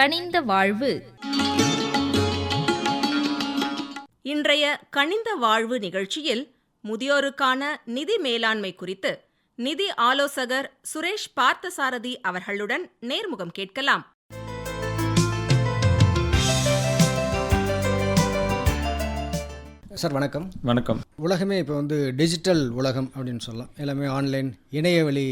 கனிந்த வாழ்வு. இன்றைய கனிந்த வாழ்வு நிகழ்ச்சியில் முதியோருக்கான நிதி மேலாண்மை குறித்து நிதி ஆலோசகர் சுரேஷ் பார்த்தசாரதி அவர்களுடன் நேர்முகம் கேட்கலாம். சார் வணக்கம். வணக்கம். உலகமே இப்போ வந்து டிஜிட்டல் உலகம் அப்படின்னு சொல்லலாம். எல்லாமே ஆன்லைன் இணையவழி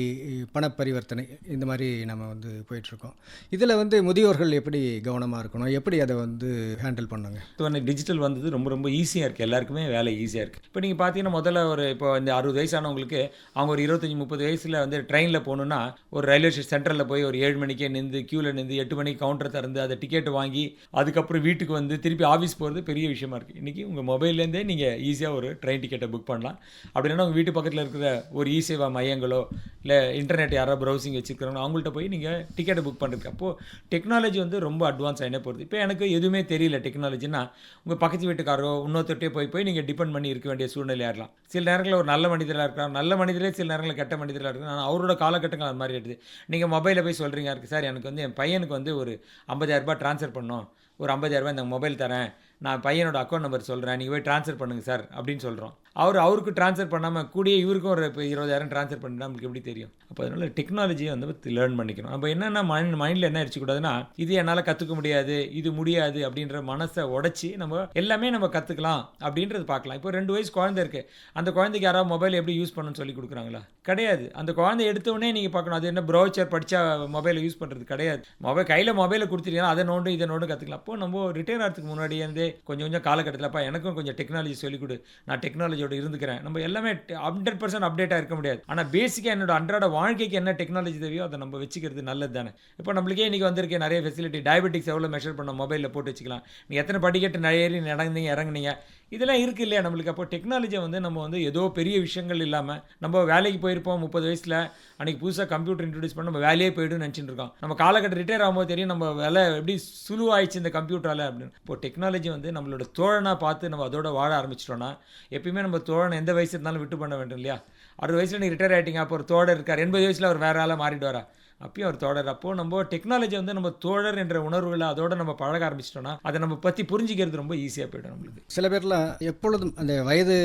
பண பரிவர்த்தனை இந்த மாதிரி நம்ம வந்து போயிட்டுருக்கோம். இதில் வந்து முதியோர்கள் எப்படி கவனமாக இருக்கணும்? எப்படி அதை வந்து ஹேண்டில் பண்ணுங்க? இப்போ டிஜிட்டல் வந்தது ரொம்ப ரொம்ப ஈஸியாக இருக்குது எல்லாருக்குமே வேலை ஈஸியாக இருக்குது இப்போ நீங்கள் பார்த்தீங்கன்னா முதல்ல ஒரு இப்போ இந்த அறுபது வயசானவங்களுக்கு அவங்க ஒரு இருபத்தஞ்சி முப்பது வயசில் வந்து ட்ரெயினில் போகணுன்னா ஒரு ரயில்வே ஸ்டேஷன் சென்ட்ரலில் போய் ஒரு ஏழு மணிக்கே நின்று க்யூவில் நின்று எட்டு மணிக்கு கவுண்டர் திறந்து அதை டிக்கெட் வாங்கி அதுக்கப்புறம் வீட்டுக்கு வந்து திருப்பி ஆஃபீஸ் போகிறது பெரிய விஷயமா இருக்குது இன்றைக்கி உங்கள் மொபைல்லேருந்தே நீங்கள் ஈஸியாக ஒரு ட்ரெயின் டிக்கெட்டை புக் பண்ணலாம். அப்படி இல்லைன்னா உங்கள் வீட்டு பக்கத்தில் இருக்கிற ஒரு இ சேவா மையங்களோ இல்லை இன்டர்நெட் யாராவது ப்ரௌசிங் வச்சுருக்கிறவங்க அவங்கள்ட்ட போய் நீங்கள் டிக்கெட்டை புக் பண்ணுறதுக்கு அப்போது டெக்னாலஜி வந்து ரொம்ப அட்வான்ஸ் ஆகினே போகிறது இப்போ எனக்கு எதுவுமே தெரியல டெக்னாலஜினா உங்கள் பக்கத்து வீட்டுக்காரோ இன்னொருத்தட்டே போய் போய் நீங்கள் டிபெண்ட் பண்ணி இருக்க வேண்டிய சூழ்நிலையாக இருக்கலாம் சில நேரங்களில் ஒரு நல்ல மனிதராக இருக்கலாம். நல்ல மனிதரே சில நேரங்களில் கெட்ட மனிதராக இருக்கலாம். ஆனால் அவரோட காலகட்டங்கள் அது மாதிரி ஆகிடுது நீங்கள் மொபைலில் போய் சொல்கிறீங்க இருக்குது சார் எனக்கு வந்து என் பையனுக்கு வந்து ஒரு 50000 ரூபாய் ட்ரான்ஸ்ஃபர் பண்ணோம் ஒரு ஐம்பதாயிரரூபா இந்த மொபைல் தரேன். நான் பையனோட அக்கௌண்ட் நம்பர் சொல்கிறேன் நீங்கள் போய் ட்ரான்ஸ்ஃபர் பண்ணுங்கள் சார் அப்படின்னு சொல்கிறோம் அவர் அவருக்கு ட்ரான்ஸ்ஃபர் பண்ணாமல் கூடிய இவருக்கும் ஒரு இப்போ இருபதாயிரம் ட்ரான்ஸ்ஃபர் பண்ணி நம்மளுக்கு எப்படி தெரியும்? அப்போ அதனால் டெக்னாலஜியை வந்து லேர்ன் பண்ணிக்கணும். நம்ம என்னென்ன மைண்ட் மைண்டில் என்ன அடிச்சுக்கூடாதுன்னா இது என்னால் கற்றுக்க முடியாது இது முடியாது அப்படின்ற மனசை உடச்சி நம்ம எல்லாமே நம்ம கற்றுக்கலாம் அப்படின்றது பார்க்கலாம். இப்போ ரெண்டு வயசு குழந்தை இருக்குது அந்த குழந்தைக்கு யாராவது மொபைல் எப்படி யூஸ் பண்ணணும்னு சொல்லி கொடுக்குறாங்களா? கிடையாது. அந்த குழந்தை எடுத்த உடனே நீங்கள் பார்க்கணும். அது என்ன ப்ரௌச்சர் படித்தா மொபைலை யூஸ் பண்ணுறது கிடையாது. மொபைல் கையில் மொபைலை கொடுத்துட்டீங்கன்னா அதை நோண்டும் இதை நோண்டும் கற்றுக்கலாம் அப்போ நம்ம ரிட்டையர் ஆகிறதுக்கு முன்னாடியே வந்து கொஞ்சம் கொஞ்சம் காலகட்டத்தில்ப்பா எனக்கும் கொஞ்சம் டெக்னாலஜி சொல்லிக் கொடு. நான் டெக்னாலஜியோட இருந்துக்கிறேன். நம்ம எல்லாமே ஹண்ட்ரட் பர்சன்ட் அப்டேட்டாக இருக்க முடியாது. ஆனால் பேசிக்காக என்னோட அன்றாட வாழ்க்கைக்கு என்ன டெக்னாலஜி தேவையோ அதை நம்ம வச்சுக்கிறது நல்லது தானே. இப்போ நம்மளுக்கே இன்றைக்கி வந்திருக்க நிறைய ஃபெசிலிட்டி டயபெட்டிக்ஸ் எவ்வளோ மெஷர் பண்ண மொபைலில் போட்டு வச்சுக்கலாம். நீங்கள் எத்தனை படிக்கட்டு நிறைய நடந்தீங்க இறங்குனீங்க. இதெல்லாம் இருக்குது இல்லையா நம்மளுக்கு? அப்போ டெக்னாலஜியை வந்து நம்ம வந்து ஏதோ பெரிய விஷயங்கள் இல்லாமல் நம்ம வேலைக்கு போயிருப்போம் முப்பது வயசில் அன்றைக்கி புதுசாக கம்ப்யூட்டர் இன்ட்ரடியூஸ் பண்ண நம்ம வேலையே போய்டுன்னு நினச்சிட்டு இருக்கோம். நம்ம காலகட்டம் ரிட்டையர் ஆகும்போது தெரியும் நம்ம வேலை எப்படி சுலுவாயிடுச்சு இந்த கம்ப்யூட்டரால் அப்படின்னு. இப்போ டெக்னாலஜி வந்து நம்மளோட தோழனாக பார்த்து நம்ம அதோட வாழ ஆரம்பிச்சிட்டோம்னா எப்பயுமே நம்ம தோழனை எந்த வயசு இருந்தாலும் விட்டு பண்ண வேண்டும் இல்லையா? அறுபது வயசில் நீங்கள் ரிட்டையர் ஆகிட்டீங்க அப்போ ஒரு தோழர் இருக்கார் எண்பது வயசில் அவர் வேற ஆளாக மாறிடுவாரா? அப்பயும் அவர் தோழர். அப்போது நம்ம டெக்னாலஜி வந்து நம்ம தோழர் என்ற உணர்வுகளை அதோட நம்ம பழக ஆரம்பிச்சிட்டோம்னா அதை நம்ம பற்றி புரிஞ்சிக்கிறது ரொம்ப ஈஸியாக போய்டும் நம்மளுக்கு. சில பேர்லாம் எப்பொழுதும் அந்த வயது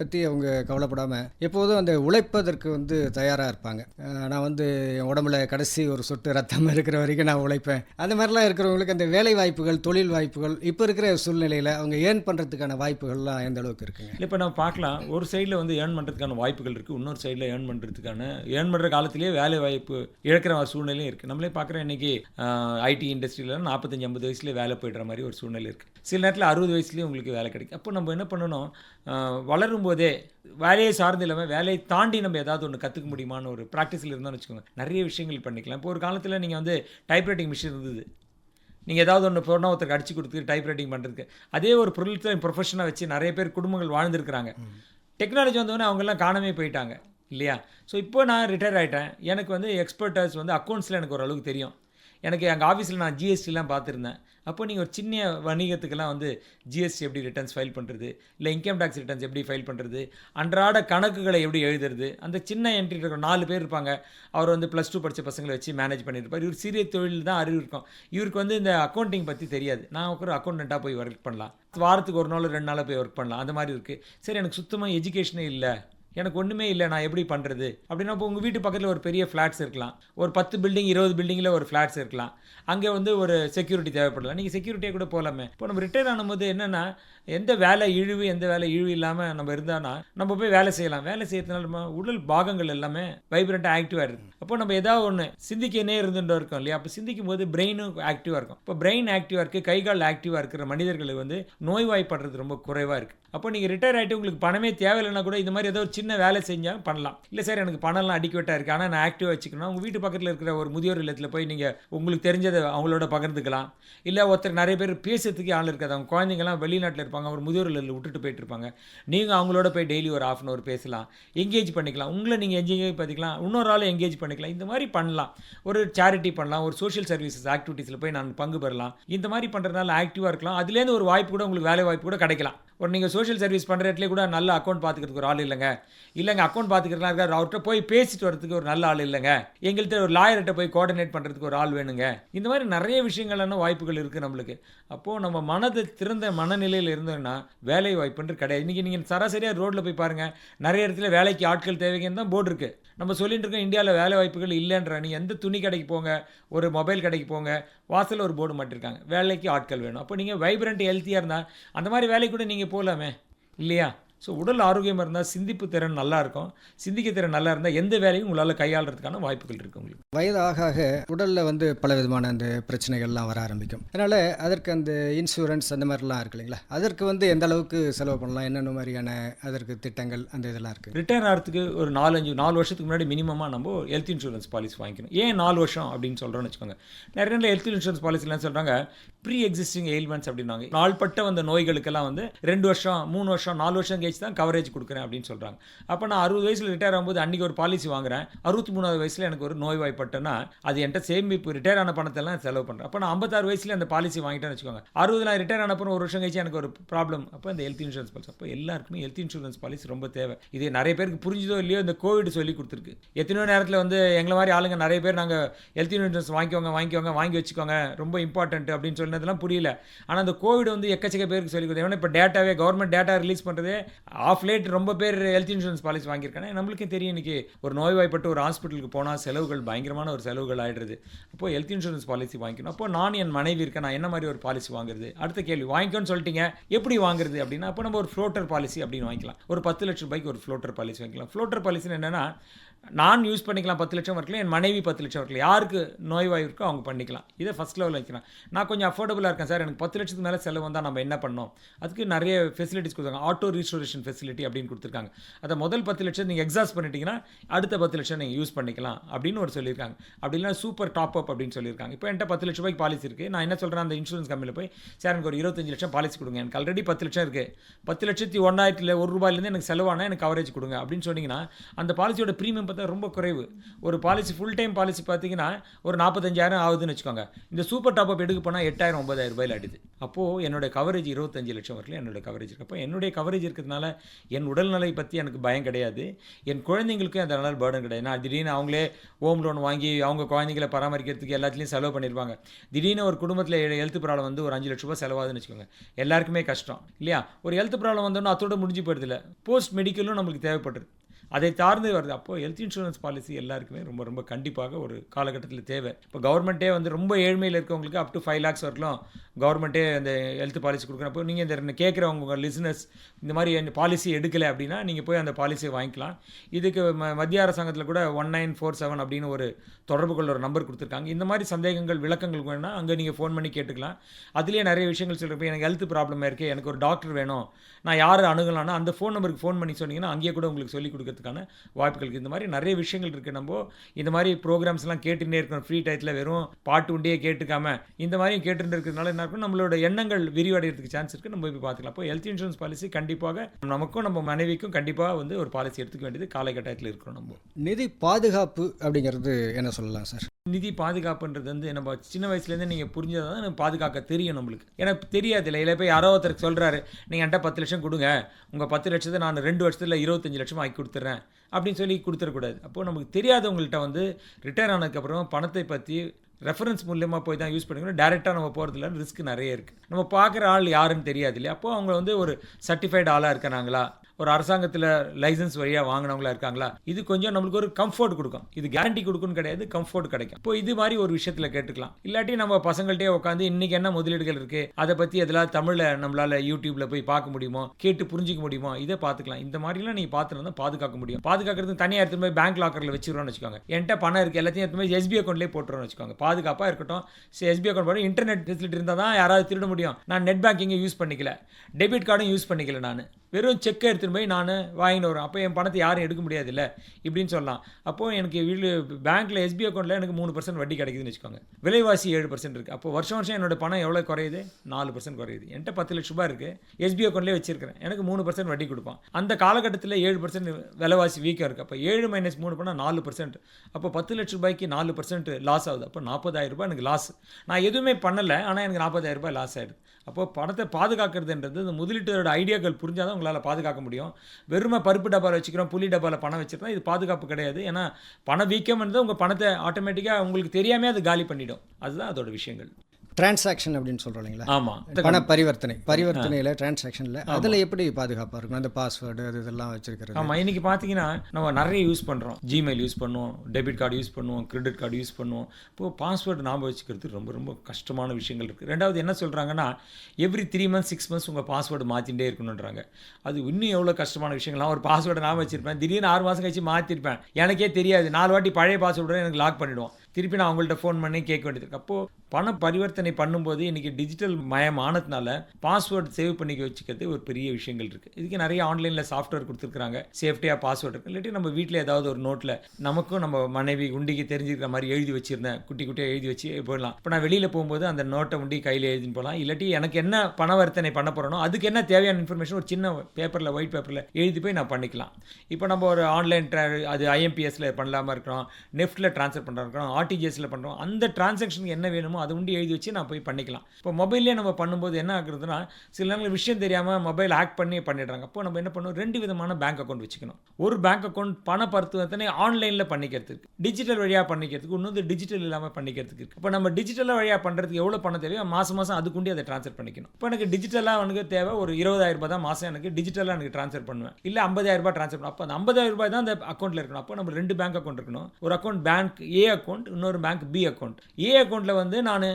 பற்றி அவங்க கவலைப்படாமல் எப்போதும் அந்த உழைப்பதற்கு வந்து தயாராக இருப்பாங்க. நான் வந்து என் உடம்புல கடைசி ஒரு சொட்டு ரத்தம் இருக்கிற வரைக்கும் நான் உழைப்பேன். அந்த மாதிரிலாம் இருக்கிறவங்களுக்கு அந்த வேலை வாய்ப்புகள் தொழில் வாய்ப்புகள் இப்போ இருக்கிற சூழ்நிலையில் அவங்க ஏர்ன் பண்ணுறதுக்கான வாய்ப்புகள்லாம் எந்த அளவுக்கு இருக்குங்க? இப்போ நம்ம பார்க்கலாம். ஒரு சைடில் வந்து ஏர்ன் பண்ணுறதுக்கான வாய்ப்புகள் இருக்குது இன்னொரு சைடில் ஏர்ன் பண்ணுறதுக்கான ஏர்ன் பண்ணுற காலத்திலேயே வேலை வாய்ப்பு இழக்கிற சூழ்நிலையும் இருக்குது நம்மளே பார்க்குறோம் இன்றைக்கி ஐடி இண்டஸ்ட்ரியில் நாற்பத்தஞ்சு ஐம்பது வயசுலேயே வேலை போய்டுற மாதிரி ஒரு சூழ்நிலை இருக்குது சில நேரத்தில் அறுபது வயசுலேயே உங்களுக்கு வேலை கிடைக்கும். அப்போ நம்ம என்ன பண்ணணும்? வளரும் போதே வேலையை சார்ந்து இல்லாமல் வேலையை தாண்டி நம்ம ஏதாவது ஒன்று கற்றுக்க முடியுமான்னு ஒரு ப்ராக்டிஸில் இருந்தான்னு வச்சுக்கோங்க. நிறைய விஷயங்கள் பண்ணிக்கலாம். இப்போ ஒரு காலத்தில் நீங்கள் வந்து டைப்ரைட்டிங் மிஷின் இருந்தது. நீங்கள் ஏதாவது ஒன்று போனால் ஒருத்தருக்கு அடிச்சு கொடுத்து டைப் ரைட்டிங் பண்ணுறதுக்கு அதே ஒரு பொருள் ப்ரொஃபஷனாக வச்சு நிறைய பேர் குடும்பங்கள் வாழ்ந்துருக்கிறாங்க. டெக்னாலஜி வந்தோடனே அவங்கெல்லாம் காணாமே போயிட்டாங்க. இல்லையா? ஸோ இப்போ நான் ரிட்டையர் ஆகிட்டேன் எனக்கு வந்து எக்ஸ்பர்ட்டர்ஸ் வந்து அக்கௌண்ட்ஸில் எனக்கு ஓரளவுக்கு தெரியும். எனக்கு எங்கள் ஆஃபீஸில் நான் ஜிஎஸ்டிலாம் பார்த்துருந்தேன். அப்போ நீங்கள் ஒரு சின்ன வணிகத்துக்கெல்லாம் வந்து ஜிஎஸ்டி எப்படி ரிட்டர்ன்ஸ் ஃபைல் பண்ணுறது இல்லை இன்கம் டேக்ஸ் ரிட்டர்ன்ஸ் எப்படி ஃபைல் பண்ணுறது அன்றாட கணக்குகளை எப்படி எழுதுறது? அந்த சின்ன என்ட்ரி இருக்கிற நாலு பேர் இருப்பாங்க. அவர் வந்து ப்ளஸ் டூ படித்த பசங்களை வச்சு மேனேஜ் பண்ணியிருப்பார். இவர் சிறிய தொழில் தான் அறிவு இருக்கும். இவருக்கு வந்து இந்த அக்கௌண்டிங் பற்றி தெரியாது. நான் ஒரு அக்கௌண்டண்ட்டாக போய் ஒர்க் பண்ணலாம். வாரத்துக்கு ஒரு நாள் ரெண்டு நாளாக போய் ஒர்க் பண்ணலாம். அந்த மாதிரி இருக்குது சரி எனக்கு சுத்தமாக எஜுகேஷனே இல்லை. எனக்கு ஒன்றுமே இல்லை நான் எப்படி பண்ணுறது அப்படின்னா இப்போ உங்கள் வீட்டு பக்கத்தில் ஒரு பெரிய ஃப்ளாட்ஸ் இருக்கலாம். ஒரு பத்து பில்டிங் இருபது பில்டிங்கில் ஒரு ஃப்ளாட்ஸ் இருக்கலாம். அங்கே வந்து ஒரு செக்யூரிட்டி தேவைப்படலாம் நீங்கள் செக்யூரிட்டியாக கூட போகலாமே இப்போ நம்ம ரிட்டையர் ஆனும்போது என்னென்னா எந்த வேலை இழிவு எந்த வேலை இழிவு இல்லாமல் நம்ம இருந்தானா நம்ம போய் வேலை செய்யலாம். வேலை செய்யறதுனால நம்ம உடல் பாகங்கள் எல்லாமே வைப்ரண்ட்டாக ஆக்டிவாக இருக்குது அப்போ நம்ம ஏதாவது ஒன்று சிந்திக்கனே இருந்துட்டு இருக்கோம் இல்லையா? அப்போ சிந்திக்கும் போது பிரெயினும் ஆக்டிவாக இருக்கும். இப்போ பிரெயின் ஆக்டிவாக இருக்குது கை கால் ஆக்டிவாக இருக்கிற மனிதர்களுக்கு வந்து நோய்வாய்ப்படுறது ரொம்ப குறைவாக இருக்குது அப்போ நீங்கள் ரிட்டையர் ஆகிட்டு உங்களுக்கு பணமே தேவையில்லைன்னா கூட இந்த மாதிரி ஏதோ ஒரு சின்ன வேலை செஞ்சால் பண்ணலாம். இல்லை சார் எனக்கு பணம்லாம் அடிக்கவேட்டாக இருக்குது ஆனால் நான் ஆக்டிவாக வச்சுக்கணும் உங்கள் வீட்டு பக்கத்தில் இருக்கிற ஒரு முதியோர் இல்லத்தில் போய் நீங்கள் உங்களுக்கு தெரிஞ்சதை அவங்களோட பகிர்ந்துக்கலாம். இல்லை ஒருத்தர் நிறைய பேர் பேசுறதுக்கு ஆள் இருக்காது. அவங்க குழந்தைங்கலாம் வெளிநாட்டில் இருப்பாங்க. ஒரு முதியோர் இல்லத்தில் விட்டுட்டு போயிட்டு இருப்பாங்க. நீங்கள் அவங்களோட போய் டெய்லி ஒரு ஆஃப் அன் அவர் பேசலாம். எங்கேஜ் பண்ணிக்கலாம். உங்களை நீங்கள் எங்கேஜ் பண்ணிக்கலாம். இன்னொரு ஆளும் எங்கேஜ் பண்ணிக்கலாம். இந்த மாதிரி பண்ணலாம். ஒரு சேரிட்டி பண்ணலாம். ஒரு சோஷியல் சர்வீசஸ் ஆக்டிவிட்டீஸில் போய் நான் பங்கு பெறலாம். இந்த மாதிரி பண்ணுறதுனால ஆக்டிவாக இருக்கலாம். அதுலேருந்து ஒரு வாய்ப்பு கூட உங்களுக்கு வேலை வாய்ப்பு கூட கிடைக்கலாம். ஒரு நீங்கள் சோஷியல் சர்வீஸ் பண்ணுற இடத்துல கூட நல்ல அக்கௌண்ட் பார்த்துக்கிறதுக்கு ஒரு ஆள் இல்லைங்க. இல்லைங்க அக்கௌண்ட் பார்த்துக்கிறலாம் இருக்காரு அவர்கிட்ட போய் பேசிட்டு வரதுக்கு ஒரு நல்ல ஆள் இல்லைங்க. எங்கள்கிட்ட ஒரு லாயர்கிட்ட போய் கோஆர்டினேட் பண்ணுறதுக்கு ஒரு ஆள் வேணுங்க. இந்த மாதிரி நிறைய விஷயங்களான வாய்ப்புகள் இருக்குது நம்மளுக்கு. அப்போது நம்ம மனது திறந்த மனநிலையில் இருந்தோம்னா வேலை வாய்ப்புன்றது கிடையாது. இன்றைக்கி நீங்கள் சராசரியாக ரோட்டில் போய் பாருங்கள் நிறைய இடத்துல வேலைக்கு ஆட்கள் தேவைங்கன்னு தான் போர்டு இருக்குது நம்ம சொல்லிட்டு இருக்கோம் இந்தியாவில் வேலை வாய்ப்புகள் இல்லைன்ற. நீ எந்த துணி கடைக்கு போங்க ஒரு மொபைல் கடைக்கு போங்க வாசலில் ஒரு போர்டு மாட்டிருக்காங்க வேலைக்கு ஆட்கள் வேணும். அப்போ நீங்கள் வைப்ரண்ட் ஹெல்த்தியாக இருந்தால் அந்த மாதிரி வேலைக்கு கூட நீங்கள் போகலாமே இல்லையா? ஸோ உடல் ஆரோக்கியமாக இருந்தால் சிந்திப்பு திறன் நல்லா இருக்கும். சிந்திக்க திறன் நல்லா இருந்தால் எந்த வேலையும் உங்களால் கையாளுறதுக்கான வாய்ப்புகள் இருக்குது உங்களுக்கு. வயது ஆக ஆக உடலில் வந்து பல விதமான அந்த பிரச்சனைகள்லாம் வர ஆரம்பிக்கும். அதனால் அதற்கு அந்த இன்சூரன்ஸ் அந்த மாதிரிலாம் இருக்கு இல்லைங்களா? அதற்கு வந்து எந்த அளவுக்கு செலவு பண்ணலாம்? என்னென்ன மாதிரியான அதற்கு திட்டங்கள் அந்த இதெல்லாம் இருக்குது ரிட்டையர் ஆகிறதுக்கு ஒரு நாலஞ்சு நாலு வருஷத்துக்கு முன்னாடி மினிமமாக நம்ம ஹெல்த் இன்சூரன்ஸ் பாலிசி வாங்கிக்கணும். ஏன் நாலு வருஷம் அப்படின்னு சொல்கிறோன்னு வச்சுக்கோங்க. நிறைய நேரம் ஹெல்த் இன்சூரன்ஸ் பாலிசிலாம் சொல்கிறாங்க ப்ரீ எக்ஸிஸ்டிங் எயில்மெண்ட்ஸ் அப்படின்னாங்க. நாள்பட்ட வந்த நோய்களுக்கெல்லாம் வந்து ரெண்டு வருஷம் மூணு வருஷம் நாலு வருஷம் கழிச்சு தான் கவரேஜ் கொடுக்குறேன் அப்படின்னு சொல்கிறாங்க அப்போ நான் அறுபது வயசில் ரிட்டையர் ஆகும்போது அன்றைக்கி ஒரு பாலிசி வாங்குறேன். அறுபத்தி மூணாவது வயசில் எனக்கு ஒரு நோய்வாய்ப்பட்டேன்னா அது என்கிட்ட சேமிப்பு ரிட்டையர் ஆன பணத்தெல்லாம் செலவு பண்ணுறேன் அப்போ நான் ஐம்பத்தாறு வயசில் அந்த பாலிசி வாங்கிட்டேன்னு வச்சுக்கோங்க. அறுபது நான் ரிட்டையர் ஆன ஒரு வருஷம் கழிச்சு எனக்கு ஒரு ப்ராப்ளம் அப்போ இந்த ஹெல்த் இன்சூரன்ஸ் பாலிசி அப்போ எல்லாருக்குமே ஹெல்த் இன்சூரன்ஸ் பாலிசி ரொம்ப தேவை. இது நிறைய பேருக்கு புரிஞ்சுதோ இல்லையோ இந்த கோவிட் சொல்லி கொடுத்துருக்கு. எத்தனையோ நேரத்தில் வந்து எங்களை மாதிரி ஆளுங்க நிறைய பேர் நாங்கள் ஹெல்த் இன்சூரன்ஸ் வாங்கிக்கோங்க வாங்கிக்கோங்க வாங்கி வச்சுக்கோங்க. ரொம்ப இம்பார்ட்டன்ட் அப்படின்னு சொன்னதெல்லாம் புரியல. ஆனால் அந்த கோவிட் வந்து எக்கச்சக்க பேருக்கு சொல்லி கொடுத்து ஏன்னா இப்போ டேட்டாவே கவர்மெண்ட் டேட்டா ரிலீஸ் பண்ணுறதே ஆஃப் லேட் ரொம்ப பேர் ஹெல்த் இன்சூரன்ஸ் பாலிசி வாங்கியிருக்காங்க. நம்மளுக்கே தெரியும் இன்னைக்கு ஒரு நோய்வாய்ப்பட்டு ஒரு ஹாஸ்பிட்டலுக்கு போனால் செலவுகள் பயங்கரமான ஒரு செலவுகள் ஆயிடுறது. அப்போது ஹெல்த் இன்சூரன்ஸ் பாலிசி வாங்கிக்கணும். அப்போ நான் என் மனைவி இருக்கேன் நான் என்ன மாதிரி ஒரு பாலிசி வாங்குறது? அடுத்த கேள்வி வாங்கிக்கோன்னு சொல்லிட்டீங்க. எப்படி வாங்குறது அப்படின்னா அப்போ நம்ம ஒரு ஃப்ளோட்டர் பாலிசி அப்படின்னு வாங்கிக்கலாம். ஒரு பத்து லட்சம் ரூபாய்க்கு ஒரு ஃப்ளோட்டர் பாலிசி வாங்கிக்கலாம். ஃப்ளோட்டர் பாலிசி என்னன்னா நான் யூஸ் பண்ணிக்கலாம் பத்து லட்சம் வரைக்கும் என் மனைவி பத்து லட்சம் வரைக்கும் யாருக்கு நோய்வாய் இருக்கோ அவங்க பண்ணிக்கலாம். இதை ஃபஸ்ட் லெவலில் வைக்கலாம் நான் கொஞ்சம் அஃபோர்டபுளாக இருக்கேன் சார். எனக்கு பத்து லட்சத்துக்கு மேலே செலவு வந்தால் நம்ம என்ன பண்ணோம்? அதுக்கு நிறைய ஃபெசிலிட்டிஸ் கொடுத்தாங்க ஆட்டோ ரீஸ்டோரேஷன் ஃபெசிலிட்டி அப்படின்னு கொடுத்துருக்காங்க. அதை முதல் பத்து லட்சம் நீங்கள் எக்ஸாஸ்ட் பண்ணிட்டீங்கன்னா அடுத்த பத்து லட்சம் நீங்கள் யூஸ் பண்ணிக்கலாம் அப்படின்னு ஒரு சொல்லியிருக்காங்க. அப்படி இல்லைனா சூப்பர் டாப் அப் அப்படின்னு சொல்லியிருக்காங்க. இப்போ என்கிட்ட பத்து லட்ச ரூபாய்க்கு பாலிசி இருக்குது நான் என்ன சொல்கிறேன் அந்த இன்சூரன்ஸ் கம்பெனியில் போய் சார் எனக்கு ஒரு இருபத்தஞ்சு லட்சம் பாலிசி கொடுங்க. எனக்கு ஆல்ரெடி பத்து லட்சம் இருக்குது பத்து லட்சத்தி ஒன்றாயிரத்தில் ஒரு ரூபாயிலேருந்து எனக்கு செலவானா? எனக்கு கவரேஜ் கொடுங்க. அப்படின்னு சொன்னீங்கன்னா அந்த பாலிசியோட ப்ரீமியம் பார்த்தா ரொம்ப குறைவு. ஒரு பாலிசி ஃபுல் டைம் பாலிசி பார்த்தீங்கன்னா ஒரு நாற்பத்தஞ்சாயிரம் ஆகுதுன்னு வச்சுக்கோங்க. இந்த சூப்பர் டாப் அப் எடுக்க போனால் எட்டாயிரம் ஒன்பதாயிரம் ரூபாயில் ஆடுது அப்போது என்னோடய கவரேஜ் இருபத்தஞ்சு லட்சம் வரைக்கும் என்னோடய கவரேஜ் இருக்கு. அப்போ என்னுடைய கவரேஜ் இருக்கிறதுனால என் உடல்நிலை பற்றி எனக்கு பயம் கிடையாது. என் குழந்தைங்களுக்கும் அதனால் பேர்டன் கிடையாது. நான் திடீர்னு அவங்களே ஹோம் லோன் வாங்கி அவங்க குழந்தைங்களை பராமரிக்கிறதுக்கு எல்லாத்துலேயும் செலவு பண்ணியிருப்பாங்க திடீர்னு ஒரு குடும்பத்தில் ஹெல்த் ப்ராப்ளம் வந்து ஒரு அஞ்சு லட்ச ரூபா செலவாகுதுன்னு வச்சுக்கோங்க. எல்லாருக்குமே கஷ்டம். இல்லையா? ஒரு ஹெல்த் ப்ராப்ளம் வந்தோன்னா அதோட முடிஞ்சு போயிடுதில்ல. போஸ்ட் மெடிக்கலும் நம்மளுக்கு தேவைப்படுது அதை சார்ந்து வருது. அப்போது ஹெல்த் இன்சூரன்ஸ் பாலிசி எல்லாருக்குமே ரொம்ப ரொம்ப கண்டிப்பாக ஒரு காலகட்டத்தில் தேவை. இப்போ கவர்மெண்ட்டே வந்து ரொம்ப ஏழ்மையில் இருக்கவங்களுக்கு அப் டு ஃபைவ் லேக்ஸ் வரலாம் கவர்மெண்ட்டே அந்த ஹெல்த் பாலிசி கொடுக்குறப்போ நீங்கள் இந்த கேட்குறவங்க உங்கள் லிசனஸ் இந்த மாதிரி அந்த பாலிசி எடுக்கலை அப்படின்னா நீங்கள் போய் அந்த பாலிசியை வாங்கிக்கலாம். இதுக்கு ம மத்திய அரசாங்கத்தில் கூட ஒன் நைன் ஃபோர் செவன் அப்படின்னு ஒரு தொடர்பு கொள்ள ஒரு நம்பர் கொடுத்துருக்காங்க. இந்த மாதிரி சந்தேகங்கள் விளக்கங்கள் வேணால் அங்கே நீங்கள் ஃபோன் பண்ணி கேட்டுக்கலாம். அதுலேயே நிறைய விஷயங்கள் சொல்கிறப்ப எனக்கு ஹெல்த் ப்ராப்ளம் இருக்குது எனக்கு ஒரு டாக்டர் வேணும். நான் யார் அணுகலாம்னா அந்த ஃபோன் நம்பருக்கு ஃபோன் பண்ணி சொன்னீங்கன்னா அங்கேயே கூட உங்களுக்கு சொல்லிக் கொடுக்கறதுக்கான வாய்ப்புகள் இருக்குது இந்த மாதிரி நிறைய விஷயங்கள் இருக்குது நம்ம இந்த மாதிரி ப்ரோக்ராம்ஸ்லாம் கேட்டுட்டே இருக்கணும். ஃப்ரீ டயத்தில் வெறும் பாட்டு உண்டியே கேட்டுக்காம. இந்த மாதிரி கேட்டுட்டு இருக்கிறதுனால என்ன இருக்கும்? நம்மளோட எண்ணங்கள் விரிவடைகிறதுக்கு சான்ஸ் இருக்குது நம்ம போய் பார்த்துக்கலாம். அப்போ ஹெல்த் இன்சூரன்ஸ் பாலிசி கண்டிப்பாக நமக்கும் நம்ம மனைவிக்கும் கண்டிப்பாக வந்து ஒரு பாலிசி எடுத்துக்க வேண்டியது காலகட்டத்தில் இருக்கிறோம் நம்ம. நிதி பாதுகாப்பு அப்படிங்கிறது என்ன சொல்லலாம் சார் நிதி பாதுகாப்புன்றது வந்து நம்ம சின்ன வயசுலேருந்து நீங்கள் புரிஞ்சதை தான் பாதுகாக்க தெரியும் நம்மளுக்கு. எனக்கு தெரியாது இல்லை இல்லை போய் யாரோ ஒருத்தருக்கு சொல்கிறாரு நீங்கள் என்கிட்ட பத்து லட்சம் கொடுங்க. உங்கள் பத்து லட்சத்தை நான் ரெண்டு வருஷத்தில் இருபத்தஞ்சு லட்சம் ஆக்கி கொடுக்குறேன் அப்படின்னு சொல்லி கொடுத்துடக்கூடாது அப்போது நமக்கு தெரியாதவங்கள்ட்ட வந்து ரிட்டையர் ஆனதுக்கப்புறம் பணத்தை பற்றி ரெஃபரன்ஸ் மூலியமாக போய் தான் யூஸ் பண்ணிக்கணும். டேரெக்டாக நம்ம போகிறதுல ரிஸ்க் நிறைய இருக்குது நம்ம பார்க்குற ஆள் யாருன்னு தெரியாது இல்லையா? அப்போது அவங்க வந்து ஒரு சர்டிஃபைடு ஆளாக இருக்கிறாங்களா ஒரு அரசாங்கத்தில் லைசன்ஸ் வழியாக வாங்கினவங்களா இருக்காங்களா? இது கொஞ்சம் நம்மளுக்கு ஒரு கம்ஃபர்ட் கொடுக்கும். இது கேரண்டி கொடுக்குன்னு கிடையாது கம்ஃபர்ட் கிடைக்கும். இப்போ இது மாதிரி ஒரு விஷயத்தில் கேட்டுக்கலாம். இல்லாட்டி நம்ம பசங்கள்ட்டே உட்காந்து இன்னைக்கு என்ன முதலீடுகள் இருக்குது அதை பற்றி எதெல்லாம் தமிழில் நம்மளால் யூடியூப்பில் போய் பார்க்க முடியுமோ? கேட்டு புரிஞ்சிக்க முடியுமோ? இதை பார்த்துக்கலாம். இந்த மாதிரிலாம் நீங்கள் பார்த்துட்டு தான் பாதுகாக்க முடியும். பாதுகாக்கிறது தனியாக எடுத்துட்டு போய் பேங்க் லாக்கரில் வச்சுருவோம்னு வச்சுக்கோங்க. என்கிட்ட பணம் இருக்குது எல்லாத்தையும் எடுத்து போய் எஸ்பி அக்கௌண்ட்லேயே போட்டுருவோம்னு வச்சுக்கோங்க. பாதுகாப்பாக இருக்கட்டும். எஸ்பி அக்கௌண்ட் போட்டு இன்டர்நெட் ஃபெசிலிட்டி இருந்தால் தான் யாராவது திருட முடியும். நான் நெட் பேங்கிங்கை யூஸ் பண்ணிக்கல. டெபிட் கார்டும் யூஸ் பண்ணிக்கல நான். வெறும் செக்கை எடுத்துகிட்டு போய் நான் வாங்கிட்டு வரேன் அப்போ என் பணத்தை யாரும் எடுக்க முடியாதுல்ல? இப்படின்னு சொல்லலாம். அப்போது எனக்கு வீடு பேங்க்கில் எஸ்பி அக்கௌண்ட்டில் எனக்கு மூணு பர்சன்ட் வட்டி கிடைக்குதுன்னு வச்சுக்கோங்க. விலைவாசி ஏழு பர்சன்ட் இருக்குது அப்போ வருஷம் வருஷம் என்னோட பணம் எவ்வளோ குறையுது? நாலு பர்சன்ட் குறையுது. என்கிட்ட பத்து லட்ச ரூபாய் இருக்குது எஸ்பி அக்கௌண்ட்லேயே வச்சிருக்கிறேன். எனக்கு மூணு பர்சன்ட் வட்டி கொடுப்பான். அந்த காலகட்டத்தில் ஏழு பர்சன்ட் விலைவாசி வீக்காக இருக்குது அப்போ ஏழு மைனஸ் மூணு பண்ணால் நாலு பர்சன்ட் அப்போ பத்து லட்ச ரூபாய்க்கு நாலு பர்சன்ட் லாஸ் ஆகுது. அப்போ நாற்பதாயிரம் ரூபாய் எனக்கு லாஸ் நான் எதுவுமே பண்ணலை. ஆனால் எனக்கு நாற்பதாயிரம் ரூபாய் லாஸ் ஆகிடுது அப்போ பணத்தை பாதுகாக்கிறதுன்றது இந்த முதலீட்டரோட ஐடியாக்கள் புரிஞ்சால் தான் உங்களால் பாதுகாக்க முடியும். வெறுமை பருப்பு டப்பாவில் வச்சுக்கிறோம் புள்ளி டப்பாவில் பணம் வச்சுருந்தா இது பாதுகாப்பு கிடையாது. ஏன்னா பண வீக்கம்ன்றது உங்கள் பணத்தை ஆட்டோமேட்டிக்காக உங்களுக்கு தெரியாமல் அது காலி பண்ணிடும். அதுதான் அதோட விஷயங்கள். டிரான்சாக்ஷன் அப்படின்னு சொல்கிறோம் இல்லைங்களா? ஆமாம் பண பரிவர்த்தனை பரிவர்த்தனையில் டிரான்சாக்ஷனில் அதில் எப்படி பாதுகாப்பாக இருக்கும்? அந்த பாஸ்வேர்டு அது இதெல்லாம் வச்சிருக்கிறது. ஆமாம் இன்னைக்கு பார்த்தீங்கன்னா நம்ம நிறைய யூஸ் பண்ணுறோம் ஜிமெயில் யூஸ் பண்ணுவோம் டெபிட் கார்டு யூஸ் பண்ணுவோம் கிரெடிட் கார்டு யூஸ் பண்ணுவோம். இப்போ பாஸ்வேர்டு ஞாபகம் வச்சுக்கிறது ரொம்ப ரொம்ப கஷ்டமான விஷயங்கள் இருக்குது ரெண்டாவது என்ன சொல்கிறாங்கன்னா every three months six months உங்கள் பாஸ்வேர்டு மாற்றிட்டே இருக்கணுன்றாங்க அது இன்னும் எவ்வளோ கஷ்டமான விஷயங்கள் நான் ஒரு பாஸ்வேர்டு ஞாபகம் வச்சிருப்பேன். திடீர்னு ஆறு மாதம் கழிச்சு மாற்றிருப்பேன் எனக்கே தெரியாது. நாலு வாட்டி பழைய பாஸ்வேர்டு எனக்கு லாக் பண்ணிவிடுவோம் திருப்பி நான் அவங்கள்ட்ட ஃபோன் பண்ணி கேட்க வேண்டியது அப்போது பண பரிவர்த்தனை பண்ணும்போது இன்றைக்கி டிஜிட்டல் மயம் ஆனதுனால பாஸ்வேர்டு சேவ் பண்ணி வச்சுக்கிறது ஒரு பெரிய விஷயங்கள் இருக்குது இதுக்கு நிறைய ஆன்லைனில் சாஃப்ட்வேர் கொடுத்துருக்காங்க சேஃப்டியாக பாஸ்வேர்டு இருக்குது இல்லாட்டி நம்ம வீட்டில் ஏதாவது ஒரு நோட்டில் நமக்கும் நம்ம மனைவி உண்டிக்கு தெரிஞ்சுக்கிற மாதிரி எழுதி வச்சுருந்தேன். குட்டி குட்டியாக எழுதி வச்சு போயிடலாம். இப்போ நான் வெளியில் போகும்போது அந்த நோட்டை உண்டி கையில் எழுதின்னு போகலாம். இல்லாட்டி எனக்கு என்ன பணவர்த்தனை பண்ண போகிறனோ அதுக்கு என்ன தேவையான இன்ஃபர்மேஷன் ஒரு சின்ன பேப்பரில் ஒயிட் பேப்பரில் எழுதி போய் நான் பண்ணிக்கலாம். இப்போ நம்ம ஒரு ஆன்லைன் ட்ரா அது ஐஎம்பிஎஸ்ல பண்ணலாமா இருக்கிறோம் நெஃப்ட்டில் ட்ரான்ஸ்ஃபர் பண்ணுறோம் இருக்கிறோம் ஆர்டிஜிஎஸில் பண்ணுறோம் அந்த டிரான்சாக்ஷனுக்கு என்ன வேணுமோ அது உண்டி எழுதி வச்சு நான் போய் பண்ணிக்கலாம். இப்போ மொபைல்லே நம்ம பண்ணும்போது என்ன ஆகுறதுன்னா சில நேரங்கள் விஷயம் தெரியாமல் மொபைல் ஹேக் பண்ணி பண்ணிடுறாங்க. அப்போ நம்ம என்ன பண்ணுவோம்? ரெண்டு விதமான பேங்க் அக்கௌண்ட் வச்சுக்கணும். ஒரு பேங்க் அக்கௌண்ட் பண பருத்துவத்தனை ஆன்லைனில் பண்ணிக்கிறதுக்கு டிஜிட்டல் வழியாக பண்ணிக்கிறதுக்கு இன்னொரு டிஜிட்டல் இல்லாமல் பண்ணிக்கிறதுக்கு இருக்குது இப்போ நம்ம டிஜிட்டல் வழியாக பண்ணுறதுக்கு எவ்வளோ பணம் தேவையோ மாதம் மாதம் அதுக்குண்டி அதை ட்ரான்ஸ்ஃபர் பண்ணிக்கணும். இப்போ எனக்கு டிஜிட்டலாக எனக்கு தேவை ஒரு இருபதாயிரம் ரூபாய் தான் மாதம் எனக்கு டிஜிட்டலாக எனக்கு ட்ரான்ஸ்ஃபர் பண்ணுவேன். இல்லை ஐம்பதாயிரம் ரூபாய் ட்ரான்ஸ்ஃபர் பண்ணுவேன் அப்போ அந்த ஐம்பதாயிரம் ரூபாய் தான் அந்த அக்கௌண்ட்டில் இருக்கணும். அப்போ நம்ம ரெண்டு பேங்க் அக்கௌண்ட் இருக்கணும். ஒரு அக்கௌண்ட் பேங்க் ஏ அக்கௌண்ட் இன்னொரு பேங்க் பி அக்கௌண்ட் ஏ அக்கௌண்ட்டில் வந்து நான்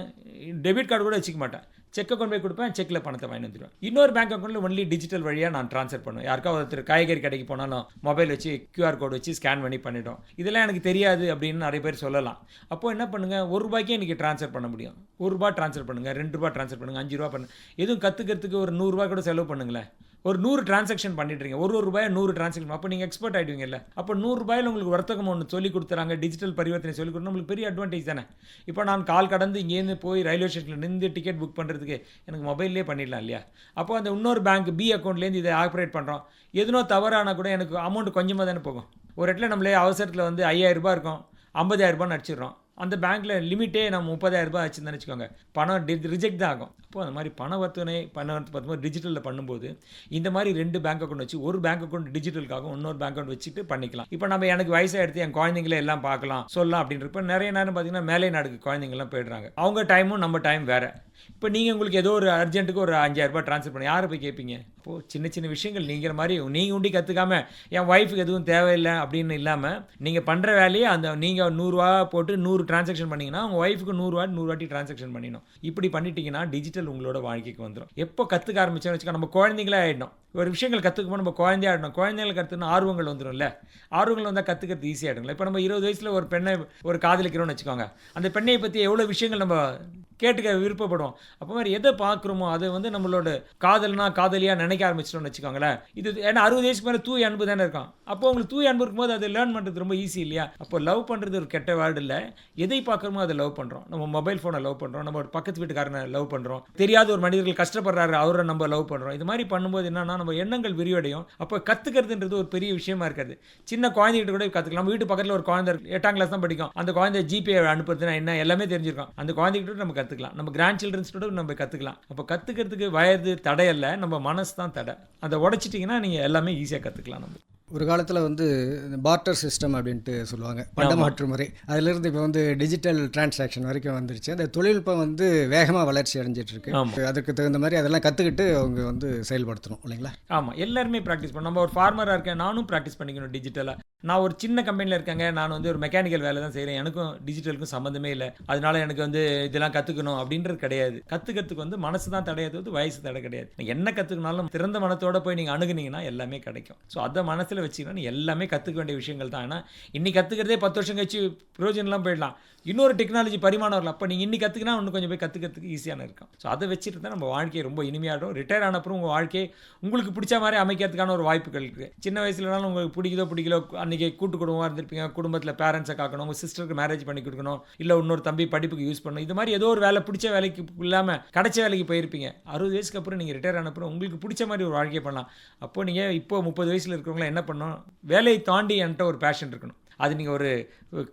டெபிட் கார்டு கூட வச்சுக்க மாட்டேன். செக் அக்கௌண்ட் போய் கொடுப்பேன் செக்கில் பணத்தை வாங்கி வந்துடுவேன் இன்னொரு பேங்க் அக்கௌண்ட்டில் ஒன்லி டிஜிட்டல் வழியாக நான் ட்ரான்ஸ்ஃபர் பண்ணுவேன். யாருக்கா ஒருத்தர் காய்கறி கடைக்கு போனாலும் மொபைல் வச்சு கியூஆர் கோடு வச்சு ஸ்கேன் பண்ணி பண்ணிட்டோம் இதெல்லாம் எனக்கு தெரியாது அப்படின்னு நிறைய பேர் சொல்லலாம். அப்போது என்ன பண்ணுங்கள் ஒரு ரூபாய்க்கே இன்றைக்கி ட்ரான்ஸ்ஃபர் பண்ண முடியும். ஒரு ரூபா ட்ரான்ஸ்ஃபர் பண்ணுங்கள் ரெண்டு ரூபா ட்ரான்ஸ்ஃபர் பண்ணுங்கள் அஞ்சு ரூபா பண்ணுங்கள் எதுவும் கற்றுக்கிறதுக்கு ஒரு நூறுரூவா கூட செலவு பண்ணுங்களேன். ஒரு நூறு டிரான்சாக்ஷன் பண்ணிட்டுருங்க ஒரு ஒரு ரூபாய் நூறு டிரான்சாக்ஷன் அப்போ நீங்கள் எக்ஸ்பர்ட் ஆகிடுவீங்கல்ல அப்போ நூறு ரூபாயில் உங்களுக்கு வர்த்தகம் ஒன்று சொல்லி கொடுத்துறாங்க டிஜிட்டல் பரிவர்த்தனை சொல்லி கொடுத்து நம்மளுக்கு பெரிய அட்வான்டேஜ் தானே. இப்போ நான் கால் கடந்து இங்கேருந்து போய் ரயில்வே ஸ்டேஷனில் நின்று டிக்கெட் புக் பண்ணுறதுக்கு எனக்கு மொபைல்லே பண்ணிடலாம் இல்லையா? அப்போ அந்த இன்னொரு பேங்க் பி அக்கௌண்ட்லேருந்து இதை ஆப்ரேட் பண்ணுறோம் எதுனோ தவறானா கூட எனக்கு அமௌண்ட் கொஞ்சமாக தானே போகும். ஒரு இடத்துல நம்மளே அவசரத்தில் வந்து ஐயாயிரம் ரூபாய் இருக்கும் ஐம்பதாயிரம் ரூபாய் அடிச்சிடுறோம். அந்த பேங்க்கில் லிமிட்டே நம்ம முப்பதாயிரம் ரூபாய் வச்சுருந்தேன்னு வச்சுக்கோங்க பணம் ரிஜெக்ட் தான் ஆகும். அப்போ அந்த மாதிரி பண வர்த்தனை பண பார்த்தோம் டிஜிட்டலில் பண்ணும்போது இந்த மாதிரி ரெண்டு பேங்க் அக்கௌண்ட் வச்சு ஒரு பேங்க் அக்கௌண்ட் டிஜிட்டலுக்காகவும் இன்னொரு பேங்க் அக்கௌண்ட் வச்சுட்டு பண்ணிக்கலாம். இப்போ நம்ம எனக்கு வயசாக எடுத்து என் குழந்தைங்கள எல்லாம் பார்க்கலாம் சொல்லலாம் அப்படின்றப்ப நிறைய நேரம் பார்த்தீங்கன்னா மேலே நாடுக்கு குழந்தைங்கலாம் போயிடுறாங்க. அவங்க டைமும் நம்ம டைம் வேறு. இப்போ நீங்கள் உங்களுக்கு ஏதோ ஒரு அர்ஜென்ட்டுக்கு ஒரு அஞ்சாயிரம் ரூபாய் ட்ரான்ஸ்ஃபர் பண்ணி யாரை போய் கேட்பீங்க இப்போது சின்ன சின்ன விஷயங்கள் நீங்கிற மாதிரி நீங்கள் உண்டி கற்றுக்காம என் ஒய்ஃபுக்கு எதுவும் தேவையில்லை அப்படின்னு இல்லாமல் நீங்கள் பண்ணுற வேலையை அந்த நீங்கள் நூறுரூவா போட்டு நூறு டிரான்சாக்ஷன் பண்ணிங்கன்னா உங்கள் ஒய்ஃபுக்கு நூறு வாட்டி நூறு வாட்டி டிரான்சாக்ஷன் பண்ணிடணும். இப்படி பண்ணிட்டீங்கன்னா டிஜிட்டல் உங்களோட வாழ்க்கைக்கு வந்துடும் எப்போ கற்றுக்க ஆரம்பிச்சோன்னு வச்சுக்கோ நம்ம குழந்தைங்களே ஆகிடணும் ஒரு விஷயங்கள் கற்றுக்கும்போது நம்ம குழந்தையா ஆடணும். குழந்தைகள் கற்றுக்குன்னு ஆர்வங்கள் வந்துடும்ல ஆர்வங்கள் வந்தால் கற்றுக்கிறது ஈஸியாகிடுங்களா இப்போ நம்ம இருபது வயசில் ஒரு பெண்ணை ஒரு காதலிக்கிறோம்னு வச்சுக்கோங்க. அந்த பெண்ணை பற்றி எவ்வளோ விஷயங்கள் நம்ம கேட்டுக்க விருப்பப்படுவோம் அப்போ மாதிரி எதை பார்க்குறோமோ அதை வந்து நம்மளோட காதல்னா காதலியாக நினைக்க ஆரம்பிச்சிட்டோம்னு வச்சுக்கோங்களேன். இது ஏன்னா அறுபது வயசுக்கு மேலே தூய் அன்பு தானே இருக்கும் அப்போ உங்களுக்கு தூய் அன்பு இருக்கும்போது அதை லேர்ன் பண்ணுறது ரொம்ப ஈஸி இல்லையா? அப்போ லவ் பண்ணுறது ஒரு கெட்ட வேர்டு இல்லை. எதை பார்க்குறோமோ அதை லவ் பண்ணுறோம் நம்ம மொபைல் ஃபோனை லவ் பண்ணுறோம் நம்ம ஒரு பக்கத்து வீட்டுக்காரனை லவ் பண்ணுறோம் தெரியாத ஒரு மனிதர்கள் கஷ்டப்படுறாரு அவரை நம்ம லவ் பண்ணுறோம் இது மாதிரி பண்ணும்போது என்னன்னா நம்ம எண்ணங்கள் விரிவடையும். அப்போ கற்றுக்கிறதுன்றது ஒரு பெரிய விஷயமா இருக்காது. சின்ன குழந்தைகிட்ட கூட கற்றுக்கலாம் வீட்டு பக்கத்தில் ஒரு குழந்தை எட்டாம் கிளாஸ் தான் படிக்கும். அந்த குழந்தை ஜிபே அனுப்புறதுனா என்ன? எல்லாமே தெரிஞ்சிருக்கும். அந்த குழந்தைகிட்ட நம்ம கற்றுக்கலாம் நம்ம கிராண்ட் சில்ட்ரன்ஸ்கிட்ட நம்ம கற்றுக்கலாம் அப்போ கற்றுக்கிறதுக்கு வயது தடையல்ல நம்ம மனசு தான் தடை. அதை உடைச்சிட்டிங்கன்னா நீங்கள் எல்லாமே ஈஸியாக கற்றுக்கலாம் நம்ம. ஒரு காலத்தில் வந்து பார்ட்டர் சிஸ்டம் அப்படின்ட்டு சொல்லுவாங்க. பண்டமாற்று முறை. அதிலிருந்து இப்போ வந்து டிஜிட்டல் டிரான்சாக்ஷன் வரைக்கும் வந்துருச்சு. அந்த தொழில்நுட்பம் வந்து வேகமாக வளர்ச்சி அடைஞ்சிட்டு இருக்கு. அதுக்கு தகுந்த மாதிரி அதெல்லாம் கற்றுக்கிட்டு அவங்க வந்து செயல்படுத்தணும் இல்லைங்களா? ஆமாம் எல்லாருமே ப்ராக்டிஸ் பண்ணணும் நம்ம ஒரு ஃபார்மராக இருக்கேன் நானும் ப்ராக்டிஸ் பண்ணிக்கணும் டிஜிட்டலாக நான் ஒரு சின்ன கம்பெனியில் இருக்கேங்க நான் வந்து ஒரு மெக்கானிக்கல் வேலை தான் செய்கிறேன் எனக்கும் டிஜிட்டலுக்கும் சம்மந்தமே இல்லை. அதனால எனக்கு வந்து இதெல்லாம் கற்றுக்கணும் அப்படின்றது கிடையாது. கற்றுக்கிறதுக்கு வந்து மனசு தான் தடையாது வயசு தடை கிடையாது. என்ன கற்றுக்கினாலும் திறந்த மனத்தோட போய் நீங்கள் அணுகுனீங்கன்னா எல்லாமே கிடைக்கும். ஸோ அதை மனசில் வச்சுக்கினா நீ எல்லாமே கற்றுக்க வேண்டிய விஷயங்கள் தான். ஆனால் இன்னைக்கு கற்றுக்கிறதே பத்து வருஷம் கழிச்சு பிரயோஜனம்லாம் போயிடலாம். இன்னொரு டெக்னாலஜி பரிமாணம் வரலாம் அப்போ நீங்கள் இன்னைக்கு கற்றுக்கினா இன்னும் கொஞ்சம் போய் கற்றுக்கிறதுக்கு ஈஸியான இருக்கும். ஸோ அதை வச்சுட்டு தான் நம்ம வாழ்க்கையை ரொம்ப இனிமையாகிடும் ரிட்டையர் ஆன அப்புறம் உங்கள் வாழ்க்கையை உங்களுக்கு பிடிச்ச மாதிரி அமைக்கிறதுக்கான ஒரு வாய்ப்புகள் இருக்குது சின்ன வயசுலனாலும் உங்களுக்கு பிடிக்குதோ பிடிக்கலோ அன்றைக்கி கூட்டு குடும்பமாக இருந்திருப்பீங்க. குடும்பத்தில் பேரண்ட்ஸை காக்கணும். உங்கள் சிஸ்டருக்கு மேரேஜ் பண்ணி கொடுக்கணும். இல்லை இன்னொரு தம்பி படிப்புக்கு யூஸ் பண்ணணும். இது மாதிரி ஏதோ ஒரு வேலை பிடிச்ச வேலைக்கு இல்லாமல் கிடைச்ச வேலைக்கு போயிருப்பீங்க. அறுபது வயசுக்கு அப்புறம் நீங்கள் ரிட்டையர் ஆன அப்புறம் உங்களுக்கு பிடிச்ச மாதிரி ஒரு வாழ்க்கையை பண்ணலாம். அப்போ நீங்கள் இப்போ முப்பது வயசில் இருக்கிறவங்களாம் என்ன பண்ணணும் வேலையை தாண்டி என்கிட்ட ஒரு பேஷன் இருக்கணும். அது நீங்கள் ஒரு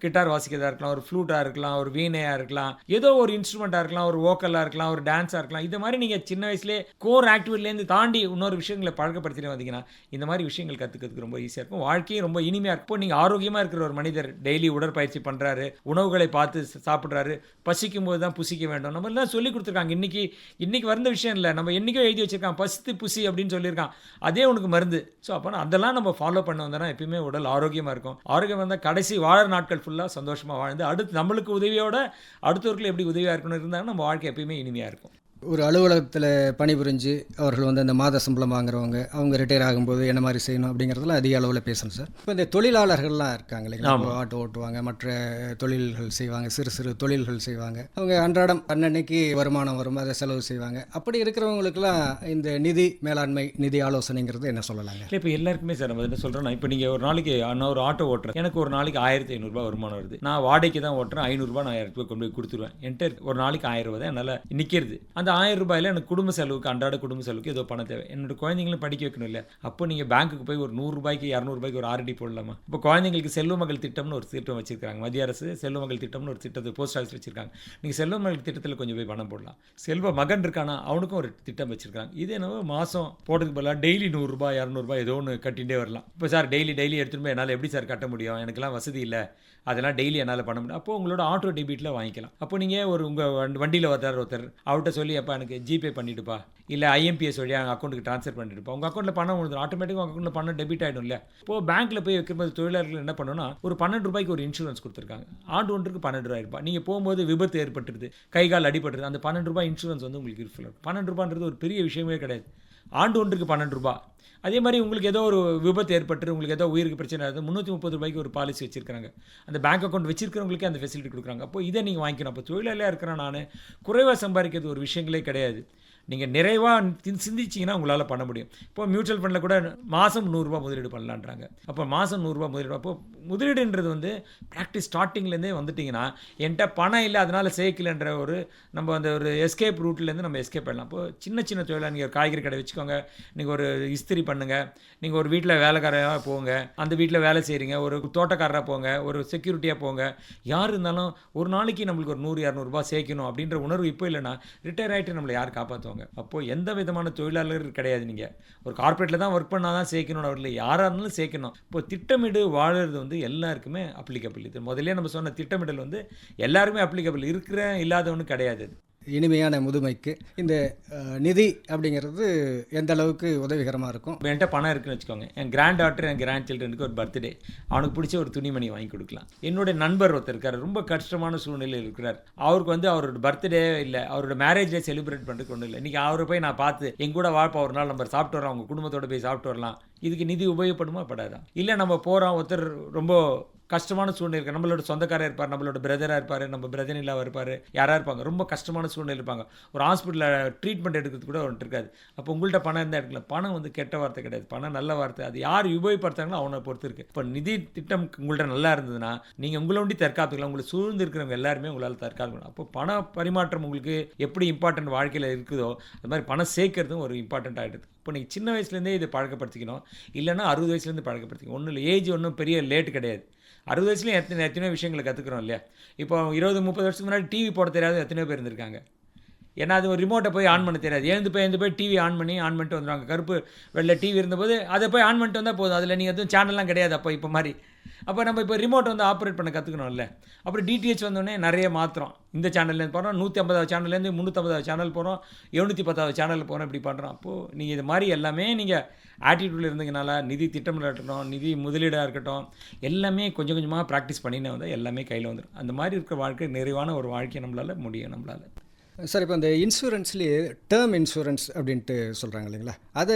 கிட்டார் வாசிக்கிறதா இருக்கலாம் ஒரு ஃப்ளூட்டாக இருக்கலாம் ஒரு வீணையாக இருக்கலாம் ஏதோ ஒரு இன்ஸ்ட்ருமெண்ட்டாக இருக்கலாம் ஒரு வோக்கலாக இருக்கலாம் ஒரு டான்ஸாக இருக்கலாம். இந்த மாதிரி நீங்கள் சின்ன வயசுலேயே கோர் ஆக்டிவிட்டிலேருந்து தாண்டி இன்னொரு விஷயங்களை பழக்கப்படுத்திட்டு வந்தீங்கன்னா இந்த மாதிரி விஷயங்கள் கற்றுக்கிறதுக்கு ரொம்ப ஈஸியாக இருக்கும். வாழ்க்கையும் ரொம்ப இனிமையாக இருக்கும். நீங்கள் ஆரோக்கியமாக இருக்கிற ஒரு மனிதர் டெய்லி உடற்பயிற்சி பண்ணுறாரு உணவுகளை பார்த்து சாப்பிட்றாரு பசிக்கும் போது தான் புசிக்க வேண்டும். நம்ம எல்லாம் சொல்லி கொடுத்துருக்காங்க. இன்னைக்கு இன்றைக்கி வந்த விஷயம் இல்லை. நம்ம என்றைக்கோ எழுதி வச்சுருக்கான். பசித்து புசி அப்படின்னு சொல்லியிருக்கான். அதே உனக்கு மருந்து. ஸோ அப்போ அதெல்லாம் நம்ம ஃபாலோ பண்ண வந்தோம்னா எப்பயுமே உடல் ஆரோக்கியமாக இருக்கும். ஆரோக்கியம் வந்தால் கடைசி வாழற நாட்கள் ஃபுல்லாக சந்தோஷமாக வாழ்ந்து அடுத்து நம்மளுக்கு உதவியோட அடுத்தவர்கள் எப்படி உதவியாக இருக்கணும் இருந்தாங்கன்னா நம்ம வாழ்க்கை எப்பயுமே இனிமையாக இருக்கும். ஒரு அலுவலகத்தில் பணிபுரிஞ்சு அவர்கள் வந்து அந்த மாத சம்பளம் வாங்குறவங்க அவங்க ரிட்டையர் ஆகும்போது என்ன மாதிரி செய்யணும் அப்படிங்கிறதுலாம் அதிக அளவில் பேசணும் சார். இப்போ இந்த தொழிலாளர்கள்லாம் இருக்காங்க இல்லைங்களா? ஆட்டோ ஓட்டுவாங்க மற்ற தொழில்கள் செய்வாங்க சிறு சிறு தொழில்கள் செய்வாங்க. அவங்க அன்றாடம் அன்னன்னைக்கு வருமானம் வரும் அதை செலவு செய்வாங்க. அப்படி இருக்கிறவங்களுக்குலாம் இந்த நிதி மேலாண்மை நிதி ஆலோசனைங்கிறது என்ன சொல்லலாங்க? இல்லை இப்போ எல்லாருக்குமே சார் நம்ம என்ன சொல்கிறோம் இப்போ நீங்கள் ஒரு நாளைக்கு நான் ஒரு ஆட்டோ ஓட்டுறேன். எனக்கு ஒரு நாளைக்கு ஆயிரத்தி ஐநூறுரூபா வருமானம் வருது. நான் வாடகைக்கு தான் ஓட்டுறேன். ஐநூறுரூபா நான் ரூபாய் கொண்டு போய் கொடுத்துருவேன். என்கிட்ட ஒரு நாளைக்கு ஆயிரம் ரூபாய் தான் என்னால் நிற்கிறது அந்த ஆயிரம் ரூபாயில் எனக்கு குடும்ப செலவுக்கு அன்றாட குடும்ப செலவுக்கு ஏதோ பணம் தேவை. என்னோட குழந்தைங்களும் படிக்க வைக்கணும் இல்லை அப்போ நீங்கள் பேங்க்குக்கு போய் ஒரு நூறுரூபாய்க்கு இரநூறுபாய்க்கு ஒரு ஆர்டி போடலாமா? இப்போ குழந்தைங்களுக்கு செல்வ மகள் திட்டம்னு ஒரு திட்டம் வச்சிருக்காங்க மத்திய அரசு செல்வ மகள் திட்டம்னு ஒரு திட்டத்தை போஸ்ட் ஆஃபீஸ் வச்சிருக்காங்க. நீங்கள் செல்வ மகள் திட்டத்தில் கொஞ்சம் போய் பணம் போடலாம். செல்வ மகன் இருக்கானா? அவனுக்கும் ஒரு திட்டம் வச்சிருக்காங்க இது என்னவோ மாதம் போடுறதுக்கு பதிலாக டெய்லி நூறுரூபா இரநூறுபா ஏதோ ஒன்று கட்டிகிட்டே வரலாம். இப்போ சார் டெய்லி டெய்லி எடுத்துகிட்டு போய் என்னால் எப்படி சார் கட்ட முடியும்? எனக்கெல்லாம் வசதி இல்லை. அதெல்லாம் டெய்லி என்னால் பண்ண முடியும். அப்போ உங்களோட ஆட்டோ டெபிட்டில் வாங்கிக்கலாம். அப்போ நீங்கள் ஒரு உங்கள் வண்டியில் வர்றார் ஒருத்தர் அவர்கிட்ட சொல்லி அப்போ எனக்கு ஜிபே பண்ணிவிடுப்பா இல்லை ஐஎம்பிஎஸ் வழியாக எங்கள் அக்கௌண்ட்டுக்கு ட்ரான்ஸ்ஃபர் பண்ணிவிடுப்பா உங்கள் அக்கௌண்ட்டில் பணம் விழுந்துடும் ஆட்டோமேட்டிக்காக உங்கள் அக்கௌண்ட்டில் பணம் டெபிட் ஆகிடும் இல்லை இப்போ பேங்க்கில் போய் வைக்கும்போது தொழிலாளர்கள் என்ன பண்ணணும்னா ஒரு பன்னெண்டு ரூபாய்க்கு ஒரு இன்சூரன்ஸ் கொடுத்துருக்காங்க. ஆண்டு ஒன்றுக்கு பன்னெண்டு ரூபாய் இருப்பா. நீங்கள் போகும்போது விபத்து ஏற்பட்டுருது. கை கால் அடிபட்டுருது. அந்த பன்னெண்டு ரூபாய் இன்சூரன்ஸ் வந்து உங்களுக்கு யூஸ்ஃபுல்லாக இருக்கும். பன்னெண்டு ரூபான்றது ஒரு பெரிய விஷயமே கிடையாது. ஆண்டு ஒன்றுக்கு பன்னெண்டு ரூபாய். அதே மாதிரி உங்களுக்கு ஏதோ ஒரு விபத்து ஏற்பட்டு உங்களுக்கு ஏதோ உயிருக்கு பிரச்சனை ஆகுது முந்நூற்றி முப்பது ரூபாய்க்கு ஒரு பாலிசி வச்சிருக்காங்க அந்த பேங்க் அக்கௌண்ட் வச்சிருக்கிறவங்களுக்கே அந்த ஃபெசிலிட்டி கொடுக்குறாங்க. அப்போ இதை நீங்கள் வாங்கிக்கணும். அப்போ தொழிலாளியாக இருக்கிறேன் நான் குறைவாக சம்பாதிக்கிறது ஒரு விஷயங்களே கிடையாது. நீங்கள் நிறைவாக சிந்திச்சிங்கன்னா உங்களால் பண்ண முடியும். இப்போ மியூச்சுவல் ஃபண்டில் கூட மாதம் நூறுரூவா முதலீடு பண்ணலான்றாங்க. அப்போ மாதம் நூறுரூவா முதலீடு அப்போ முதலீடுன்றது வந்து ப்ராக்டிஸ் ஸ்டார்டிங்லேருந்தே வந்துட்டிங்கன்னா என்கிட்ட பணம் இல்லை அதனால் சேர்க்கலன்ற ஒரு நம்ம அந்த ஒரு எஸ்கேப் ரூட்லேருந்து நம்ம எஸ்கேப் பண்ணலாம் இப்போ சின்ன சின்ன தொழிலாக நீங்கள் ஒரு காய்கறி கடை வச்சுக்கோங்க நீங்கள் ஒரு இஸ்திரி பண்ணுங்கள் நீங்கள் ஒரு வீட்டில் வேலைக்காரராக போங்க அந்த வீட்டில் வேலை செய்கிறீங்க ஒரு தோட்டக்காரராக போங்க ஒரு செக்யூரிட்டியாக போங்க யார் இருந்தாலும் ஒரு நாளைக்கு நம்மளுக்கு ஒரு நூறு இரநூறுபா சேர்க்கணும் அப்படின்ற உணர்வு இப்போ இல்லைன்னா ரிட்டையர் ஆகிட்டு நம்மளை யார் காப்பாற்றுவாங்க அப்போது எந்த விதமான தொழிலாளர் கிடையாது நீங்கள் ஒரு கார்ப்பரேட்டில் தான் ஒர்க் பண்ணால் தான் சேர்க்கணும் அவர்கள் யாராக இருந்தாலும் சேர்க்கணும். இப்போ திட்டமிடு வாழறது வந்து எல்லாருக்குமே அப்ளிகபிள் இது. முதல்ல நம்ம சொன்ன திட்டமிடல் வந்து எல்லாருமே அப்ளிகபிள் இருக்கிற இல்லாதவனு கிடையாது. இனிமையான முதுமைக்கு இந்த நிதி அப்படிங்கிறது எந்த அளவுக்கு உதவிகரமாக இருக்கும்? என்கிட்ட பணம் இருக்குன்னு வச்சுக்கோங்க. என் கிராண்ட் டாட்டர் என் கிராண்ட் சில்ட்ரனுக்கு ஒரு பர்த்டே அவனுக்கு பிடிச்ச ஒரு துணிமணி வாங்கி கொடுக்கலாம். என்னுடைய நண்பர் ஒருத்தர் இருக்கார். ரொம்ப கஷ்டமான சூழ்நிலையில் இருக்கிறார். அவருக்கு வந்து அவரோட பர்த்டே இல்லை. அவரோட மேரேஜ் டே செலிப்ரேட் பண்ணுறதுக்கு ஒன்றும் இல்லை. இன்றைக்கி அவரை போய் நான் பார்த்து எங்கூட வாழ்ப்பா ஒரு நாள் நம்ம சாப்பிட்டு வரலாம் அவங்க குடும்பத்தோட போய் சாப்பிட்டு வரலாம். இதுக்கு நிதி உபயோகப்படுமா? படாதா. இல்லை நம்ம போகிறோம் ஒருத்தர் ரொம்ப கஷ்டமான சூழ்நிலை இருக்கு நம்மளோட சொந்தக்காரர் இருப்பார் நம்மளோட பிரதராக இருப்பார் நம்ம பிரதர் இல்லாமல் இருப்பார் யாராக இருப்பாங்க ரொம்ப கஷ்டமான சூழ்நிலை இருப்பாங்க. ஒரு ஹாஸ்பிட்டலில் ட்ரீட்மெண்ட் எடுக்கிறது கூட ஒன்று இருக்காது. அப்போ உங்கள்கிட்ட பணம் இருந்தால் எடுக்கலாம். பணம் வந்து கெட்ட வார்த்தை கிடையாது. பணம் நல்ல வார்த்தை. அது யார் உபயோகப்படுத்துறாங்களோ அவனை பொறுத்து இருக்கு. இப்போ நிதி திட்டம் உங்கள்கிட்ட நல்லா இருந்ததுன்னா நீங்கள் உங்களை ஒண்டி தற்காத்துக்கலாம். உங்களை சூழ்ந்து இருக்கிறவங்க எல்லாருமே உங்களால் தற்காத்துக்கணும் அப்போ பண பரிமாற்றம் உங்களுக்கு எப்படி இம்பார்ட்டன்ட் வாழ்க்கையில் இருக்குதோ அது மாதிரி பணம் சேர்க்கறதும் ஒரு இம்பார்ட்டண்ட் ஆகிடுது இப்போ நீங்கள் சின்ன வயசுலேருந்தே இதை பழக்கப்படுத்திக்கணும். இல்லைன்னா அறுபது வயசுலேருந்து பழக்கப்படுத்திக்கணும். ஒன்றும் இல்லை ஏஜ் ஒன்றும் பெரிய லேட் கிடையாது. அறுபது வயசுலேயும் எத்தனை எத்தனையோ விஷயங்களை கற்றுக்குறோம் இல்லையா? இப்போ இருபது முப்பது வருஷத்துக்கு முன்னாடி டிவி போட தெரியாத எத்தனையோ பேர் இருந்திருக்காங்க. ஏன்னா அது ஒரு ரிமோட்டை போய் ஆன் பண்ண தெரியாது. எழுந்து போய் எழுந்து போய் டிவி ஆன் பண்ணி ஆன் பண்ணிட்டு வந்துடுவாங்க கருப்பு வெள்ளை டிவி இருந்தபோது அதை போய் ஆன் பண்ணிட்டு வந்தால் போதும். அதில் நீங்கள் எதுவும் சேனல்லாம் கிடையாது அப்போ இப்போ மாதிரி. அப்போ நம்ம இப்போ ரிமோட் வந்து ஆப்ரேட் பண்ண கற்றுக்கணும்ல அப்புறம் டிடிஹெச் வந்தோடனே நிறைய மாத்திரம் இந்த சேனல்லேருந்து போகிறோம் நூற்றி ஐம்பதாவது சேனல்லேருந்து முந்நூற்றம்பதாவது சேனல் போகிறோம் எழுநூற்றி பத்தாவது சேனல் போகிறோம் இப்படி பண்ணுறோம் அப்போது நீங்கள் இது மாதிரி எல்லாமே நீங்கள் ஆட்டிடியூடில் இருந்தீங்கனால நிதி திட்டமிடல் இருக்கட்டும் நிதி முதலீடாக இருக்கட்டும் எல்லாமே கொஞ்சம் கொஞ்சமாக ப்ராக்டிஸ் பண்ணினே வந்தால் எல்லாமே கையில் வந்துடும் அந்த மாதிரி இருக்கிற வாழ்க்கை நிறைவான ஒரு வாழ்க்கையை நம்மளால் முடியும் நம்மளால். சார் இப்போ இந்த இன்சூரன்ஸ்லேயே டேர்ம் இன்சூரன்ஸ் அப்படின்ட்டு சொல்கிறாங்க இல்லைங்களா? அது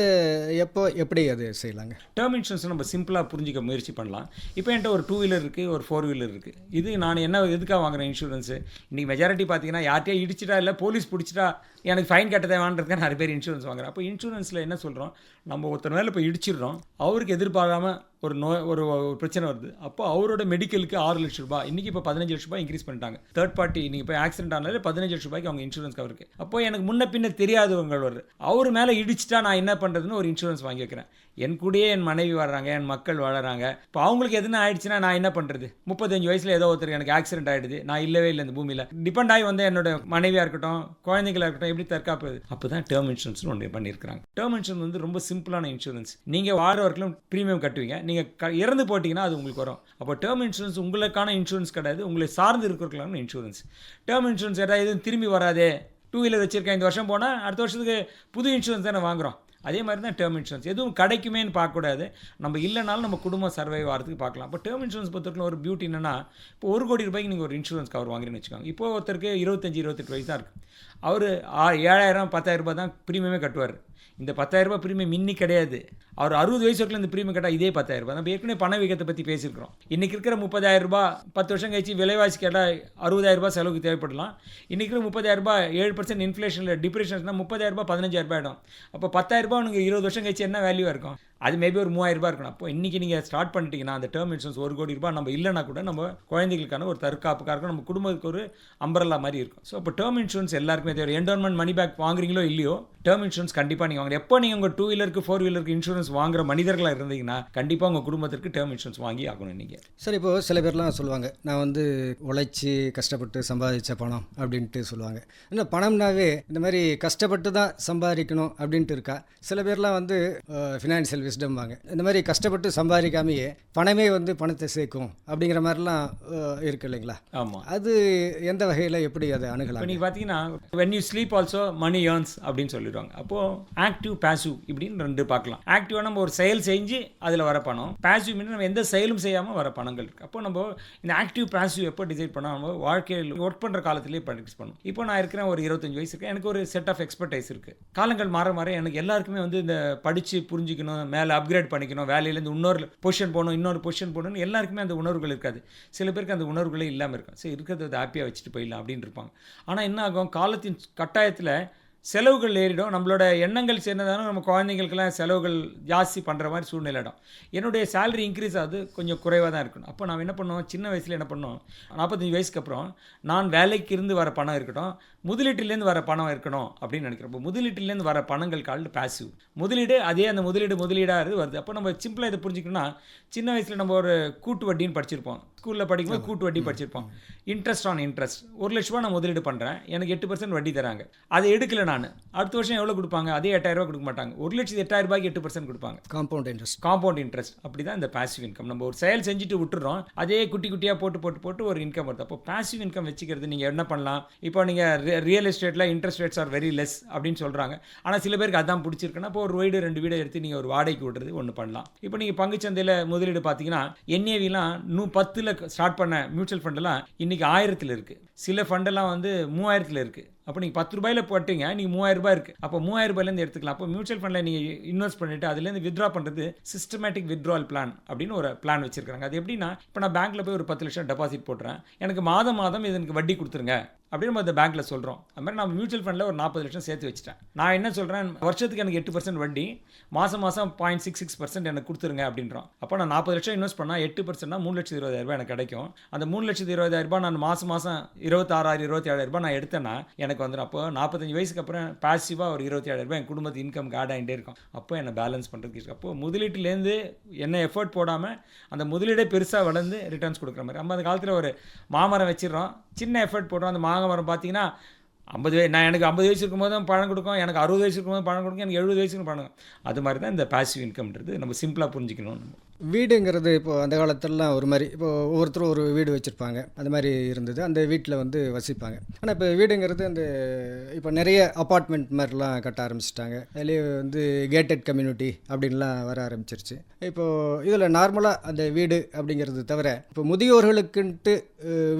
எப்போ எப்படி அது செய்யலாங்க? டேர்ம் இன்சூரன்ஸ் நம்ம சிம்பிளாக புரிஞ்சிக்க முயற்சி பண்ணலாம். இப்போ என்கிட்ட ஒரு டூ வீலர் இருக்குது ஒரு ஃபோர் வீலர் இருக்குது இது நான் என்ன எதுக்காக வாங்குறேன் இன்சூரன்ஸு இன்றைக்கி மெஜாரிட்டி பார்த்தீங்கன்னா யார்கிட்டயா இடிச்சிட்டா இல்லை போலீஸ் பிடிச்சிட்டா எனக்கு ஃபைன் கட்ட தேவான்றதுக்காக நிறைய பேர் இன்சூரன்ஸ் வாங்குறேன் அப்போ இன்சூரன்ஸில் என்ன சொல்கிறோம் நம்ம ஒருத்தர் மேலே இப்போ இடிச்சிடுறோம். அவருக்கு எதிர்பாராமல் ஒரு நோய் ஒரு பிரச்சனை வருது. அப்போ அவரோட மெடிக்கலுக்கு ஆறு லட்ச ரூபாய். இன்றைக்கி இப்போ பதினஞ்சு லட்ச ரூபாய் இன்க்ரீஸ் பண்ணிட்டாங்க. தேர்ட் பார்ட்டி நீங்கள் இப்போ ஆக்சிடென்ட் ஆனாலே பதினஞ்சு லட்ச ரூபாய்க்கு அவங்க இன்சூரன்ஸ் கவருக்கு அப்போ எனக்கு முன்ன பின்ன தெரியாதவங்க வருது அவர் மேலே இடிச்சிட்டா நான் என்ன பண்ணுறதுன்னு ஒரு இன்சூரன்ஸ் வாங்கி வைக்கிறேன். என் கூடயே என் மனைவி வர்றாங்க என் மக்கள் வளராங்க இப்போ அவங்களுக்கு எதுனா ஆயிடுச்சுன்னா நான் என்ன பண்ணுறது முப்பத்தஞ்சு வயசில் ஏதோ ஒருத்தர் எனக்கு ஆக்சிடென்ட் ஆகிடுது நான் இல்லவே இல்லை இந்த பூமியில். டிபெண்ட் ஆகி வந்து என்னோட மனைவியாக இருக்கட்டும் குழந்தைங்களாக இருக்கட்டும் எப்படி தற்காப்பு அப்போ தான் டேர்ம் இன்சூரன்ஸ்னு ஒன்று பண்ணியிருக்காங்க டேர்ம் இன்சூரன்ஸ் வந்து ரொம்ப சிம்பிளான இன்சூரன்ஸ் நீங்கள் வார வரைக்கும் ப்ரீமியம் கட்டுவீங்க. நீங்கள் க இறந்து போட்டிங்கன்னா அது உங்களுக்கு வரும். அப்போ டேர்ம் இன்சூரன்ஸ் உங்களுக்கான இன்சூரன்ஸ் கிடையாது. உங்களை சார்ந்து இருக்கிறவங்களுக்கான இன்சூரன்ஸ் டேர்ம் இன்சூரன்ஸ் எதாவது எதுவும் திரும்பி வராதே. டூ வீலர் வச்சுருக்கேன் இந்த வருஷம் போனால் அடுத்த வருஷத்துக்கு புது இன்சூரன்ஸ் தானே வாங்குறோம். அதே மாதிரி தான் டேர்ம் இன்சூரன்ஸ் எதுவும் கிடைக்குமேன்னு பார்க்கக்கூடாது. நம்ம இல்லைனாலும் நம்ம குடும்பம் சர்வைவ் ஆகிறதுக்கு பார்க்கலாம். இப்போ டேர்ம் இன்சூரன்ஸ் பொறுத்தவரைக்கும் ஒரு பியூட்டி என்னென்னா இப்போ ஒரு கோடி ரூபாய்க்கு நீங்கள் ஒரு இன்சூரன்ஸ் கவர் வாங்குறீங்கன்னு வச்சுக்கோங்க. இப்போ ஒருத்தருக்கு இருபத்தஞ்சி இருபத்தெட்டு வயசு தான் இருக்குது அவர் ஏழாயிரம் பத்தாயிரம் ரூபாய் தான் ப்ரீமியமே கட்டுவார். இந்த பத்தாயிரம் ரூபாய் ப்ரீமியம் இன்னி கிடையாது. அவர் அறுபது வயசு வரைக்கும் இந்த ப்ரீமியம் கட்டால் இதே பத்தாயிரம் ரூபாய் நம்ம ஏற்கனவே பண வீக்கத்தை பற்றி பேசியிருக்கிறோம். இன்றைக்கி இருக்கிற முப்பதாயிரம் ரூபாய் பத்து வருஷம் கழிச்சு விலைவாசி கேட்டால் அறுபதாயிரம் ரூபாய் செலவுக்கு தேவைப்படலாம். இன்றைக்கி இருக்கிற முப்பதாயிரம் ரூபாய் ஏழு பர்சன்ட் இன்ஃப்ளேஷனில் டிப்ரெஷன்ஸ்னால் முப்பதாயிரம் ரூபாய் பதினஞ்சாயிரம் ரூபாய் ஆகிடும் அப்போ பத்தாயிரம் ரூபாய் உனக்கு இருபது வருஷம் கழிச்சு என்ன வேல்யூவாக இருக்கும்? அது மேபி ஒரு மூவாயிரம் ரூபாய் இருக்கணும். அப்போ இன்றைக்கி நீங்கள் ஸ்டார்ட் பண்ணிட்டீங்கன்னா அந்த டேர்ம் இன்சூரன்ஸ் ஒரு கோடி ரூபாய் நம்ம இல்லைனா கூட நம்ம குழந்தைகளுக்கான ஒரு தற்காப்புக்காக இருக்கும் நம்ம குடும்பத்துக்கு ஒரு அம்பரல்லா மாதிரி இருக்கும். ஸோ இப்போ டேர்ம் இன்சூரன்ஸ் எல்லாருக்குமே தேவை என்டோன்மெண்ட் மணி பேக் வாங்குறீங்களோ இல்லையோ டேர்ம் இன்சூரன்ஸ் கண்டிப்பாக நீங்கள் வாங்க எப்போ நீங்கள் உங்கள் டூ வீலருக்கு ஃபோர் வீலருக்கு இன்சூரன்ஸ் வாங்குற மனிதர்களாக இருந்தீங்கன்னா கண்டிப்பாக உங்கள் குடும்பத்திற்கு டேர்ம் இன்சூரன்ஸ் வாங்கி ஆகணும் நீங்கள் சார் இப்போது சில பேர்லாம் சொல்லுவாங்க நான் வந்து உழைச்சி கஷ்டப்பட்டு சம்பாதிச்ச பணம் அப்படின்ட்டு சொல்லுவாங்க. இந்த பணம்னாவே இந்த மாதிரி கஷ்டப்பட்டு தான் சம்பாதிக்கணும் அப்படின்ட்டு இருக்கா? சில பேர்லாம் வந்து ஃபினான்ஷியல் விஸ்டம் வாங்க இந்த மாதிரி கஷ்டப்பட்டு சம்பாதிக்காமையே பணமே வந்து பணத்தை சேர்க்கும் அப்படிங்கிற மாதிரிலாம் இருக்கு இல்லைங்களா? ஆமாம் அது எந்த வகையில் எப்படி அதை அணுகலாம் நீங்கள் பார்த்தீங்கன்னா when you sleep also money earns அப்படின்னு சொல்லிடுவாங்க. அப்போது ஆக்டிவ் பேசிவ் இப்படின்னு ரெண்டு பார்க்கலாம். ஆக்டிவாக நம்ம ஒரு செயல் செஞ்சு அதில் வர பணம். பேசிவ் மீன் நம்ம எந்த செயலும் செய்யாமல் வர பணங்கள் இருக்குது அப்போ நம்ம இந்த ஆக்டிவ் பேசிவ் எப்போ டிசைட் பண்ணோம் நம்ம வாழ்க்கையில் ஒர்க் பண்ணுற காலத்திலேயே ப்ராக்டிஸ் பண்ணும். இப்போ நான் இருக்கிறேன் ஒரு இருபத்தஞ்சு வயசு இருக்கேன். எனக்கு ஒரு செட் ஆஃப் எக்ஸ்பர்டைஸ் இருக்குது காலங்கள் மாற மாற எனக்கு எல்லாருக்குமே வந்து இந்த படித்து புரிஞ்சுக்கணும் மேலே அப்கிரேட் பண்ணிக்கணும். வேலையிலேருந்து இன்னொரு பொசிஷன் போகணும் இன்னொரு பொசிஷன் போகணும்னு எல்லாருக்குமே அந்த உணர்வுகள் இருக்காது. சில பேருக்கு அந்த உணர்வுகளே இல்லாமல் இருக்கும் சரி இருக்கிறத ஹாப்பியாக வச்சுட்டு போயிடலாம் அப்படின்னு இருப்பாங்க. ஆனால் என்ன ஆகும்? காலத்தின் கட்டாயத்தில் செலவுகள் ஏறிடும். நம்மளோட எண்ணங்கள் சேர்ந்ததாலும் நம்ம குழந்தைங்களுக்கெல்லாம் செலவுகள் ஜாஸ்தி பண்ணுற மாதிரி சூழ்நிலையிடும் என்னுடைய சேலரி இன்க்ரீஸ் ஆகுது. கொஞ்சம் குறைவாக தான் இருக்கணும். அப்போ நான் என்ன பண்ணுவோம்? சின்ன வயசில் என்ன பண்ணோம் நாற்பத்தஞ்சு வயசுக்கு அப்புறம் நான் வேலைக்கு இருந்து வர பணம் இருக்கட்டும் முதலீட்டிலேருந்து வர பணம் இருக்கணும் அப்படின்னு நினைக்கிறோம் இப்போ முதலீட்டிலேருந்து வர பணங்கள் கால்டு பேசிவ் முதலீடு அதே அந்த முதலீடு முதலீடாக இருந்து வருது. அப்போ நம்ம சிம்பிளாக இதை புரிஞ்சுக்கணும்னா சின்ன வயசில் நம்ம ஒரு கூட்டு வட்டின்னு படிச்சிருப்போம். ஸ்கூலில் படிக்கும்போது கூட்டு வட்டி படிச்சிருப்போம் இன்ட்ரெஸ்ட் ஆன் இன்ட்ரெஸ்ட் ஒரு லட்ச ரூபா நான் முதலீடு பண்ணுறேன் எனக்கு எட்டு பர்சன்ட் வட்டி தராங்க. அதை எடுக்கல நான். அடுத்த வருஷம் எவ்வளோ கொடுப்பாங்க? அதே எட்டாயிரம் ரூபாய் கொடுக்க மாட்டாங்க. ஒரு லட்சத்து எட்டாயிரம் ரூபாய்க்கு எட்டு பர்சன்ட் கொடுப்பாங்க. காம்பவுண்ட் இன்ட்ரெஸ்ட் காம்பவுண்ட் இன்ட்ரெஸ்ட் அப்படி தான் இந்த பாசிவ் இன்கம் நம்ம ஒரு செயல் செஞ்சுட்டு விட்டுறோம். அதே குட்டி குட்டியாக போட்டு போட்டு போட்டு ஒரு இன்கம் வருது. அப்போ பாசிவ் இன்கம் வச்சுக்கிறது நீங்கள் என்ன பண்ணலாம்? இப்போ நீங்கள் ரியல் எஸ்டேட்டில் interest rates are very less அப்படின்னு சொல்கிறாங்க ஆனால் சில பேருக்கு அதான் பிடிச்சிருக்குன்னா இப்போ ஒரு வீடு ரெண்டு வீடு எடுத்து நீங்கள் ஒரு வாடகைக்கு விடுறது ஒன்று பண்ணலாம். இப்போ நீங்கள் பங்குச்சந்தையில் முதலீடு பார்த்தீங்கன்னா என்ஏவிலாம் நூ பத்தில் ஸ்டார்ட் பண்ண மியூச்சுவல் ஃபண்டெல்லாம் இன்றைக்கி ஆயிரத்தில் இருக்குது சில ஃபண்டெல்லாம் வந்து மூவாயிரத்தில் இருக்குது அப்போ நீங்கள் பத்து ரூபாயில் போட்டீங்க நீங்கள் மூவாயிரம் ரூபாய் இருக்குது அப்போ மூவாயிரம் ரூபாயிலேருந்து எடுத்துக்கலாம். அப்போ மியூச்சுவல் ஃபண்டில் நீங்கள் இன்வெஸ்ட் பண்ணிவிட்டு அதுலேருந்து வித்ட்ரா பண்ணுறது சிஸ்டமேட்டிக் வித்ரால் பிளான் அப்படின்னு ஒரு பிளான் வச்சிருக்காங்க அது எப்படின்னா இப்போ நான் பேங்க்கில் போய் ஒரு பத்து லட்சம் டெபாசிட் போடுறேன் எனக்கு மாதம் மாதம் இது எனக்கு வட்டி கொடுத்துருங்க அப்படின்னு நம்ம அந்த பேங்க்கில் சொல்கிறோம் அது மாதிரி நான் மியூச்சுவல் ஃபண்டில் ஒரு நாற்பது லட்சம் சேர்த்து வச்சிட்டேன். நான் என்ன சொல்கிறேன் வருஷத்துக்கு எனக்கு எட்டு பர்சன்ட் வட்டி மாதம் மாதம் பாயிண்ட் சிக்ஸ் சிக்ஸ் பர்சன்ட் எனக்கு கொடுத்துருங்க அப்படின்றோம். அப்போ நான் நாற்பது லட்சம் இன்வெஸ்ட் பண்ணால் எட்டு பர்சன்ட்னா மூணு லட்சத்து இருபதாயிரம் எனக்கு கிடைக்கும். அந்த மூணு லட்சத்து இருபதாயிரம் ரூபாய் நான் மாதம் மாதம் இருபத்தாறாயிரம் இருபத்தி ஏழாயிரரூபா நான் எடுத்தேன்னா எனக்கு வந்துடும் அப்போ நாற்பத்தஞ்சு வயசுக்கு அப்புறம் பாசிவாக ஒரு இருபத்தி ஏழாயிரம் ரூபாய் என் குடும்பத்து இன்கம் ஆட் ஆகிட்டே இருக்கும். அப்போ என்னை பேலன்ஸ் பண்ணுறதுக்கு இருக்குது அப்போ முதலீட்டுலேருந்து என்ன எஃபர்ட் போடாமல் அந்த முதலீடே பெருசாக வளர்ந்து ரிட்டர்ன்ஸ் கொடுக்குற மாதிரி. நம்ம அந்த காலத்தில் ஒரு மாமரம் வச்சிடறோம். சின்ன எஃபர்ட் போடுறோம். அந்த மாமரம் பார்த்தீங்கன்னா ஐம்பது வயசு நான் எனக்கு ஐம்பது வயசு இருக்கும்போது தான் பணம் கொடுக்கும். எனக்கு அறுபது வயசு இருக்கும்போது பணம் கொடுக்கும். எனக்கு எழுபது வயசுக்கு பணம் அது மாதிரி தான் இந்த பாசிவ் இன்கம்ன்றது நம்ம சிம்பிளாக புரிஞ்சுக்கணும் நம்ம வீடுங்கிறது இப்போ அந்த காலத்திலலாம் ஒரு மாதிரி இப்போ ஒவ்வொருத்தரும் ஒரு வீடு வச்சுருப்பாங்க. அந்த மாதிரி இருந்தது. அந்த வீட்டில் வந்து வசிப்பாங்க. ஆனால் இப்போ வீடுங்கிறது அந்த இப்போ நிறைய அப்பார்ட்மெண்ட் மாதிரிலாம் கட்ட ஆரம்பிச்சிட்டாங்க. அதுலேயே வந்து கேட்டட் கம்யூனிட்டி அப்படின்லாம் வர ஆரம்பிச்சிருச்சு. இப்போது இதில் நார்மலாக அந்த வீடு அப்படிங்கிறது தவிர இப்போ முதியோர்களுக்குன்ட்டு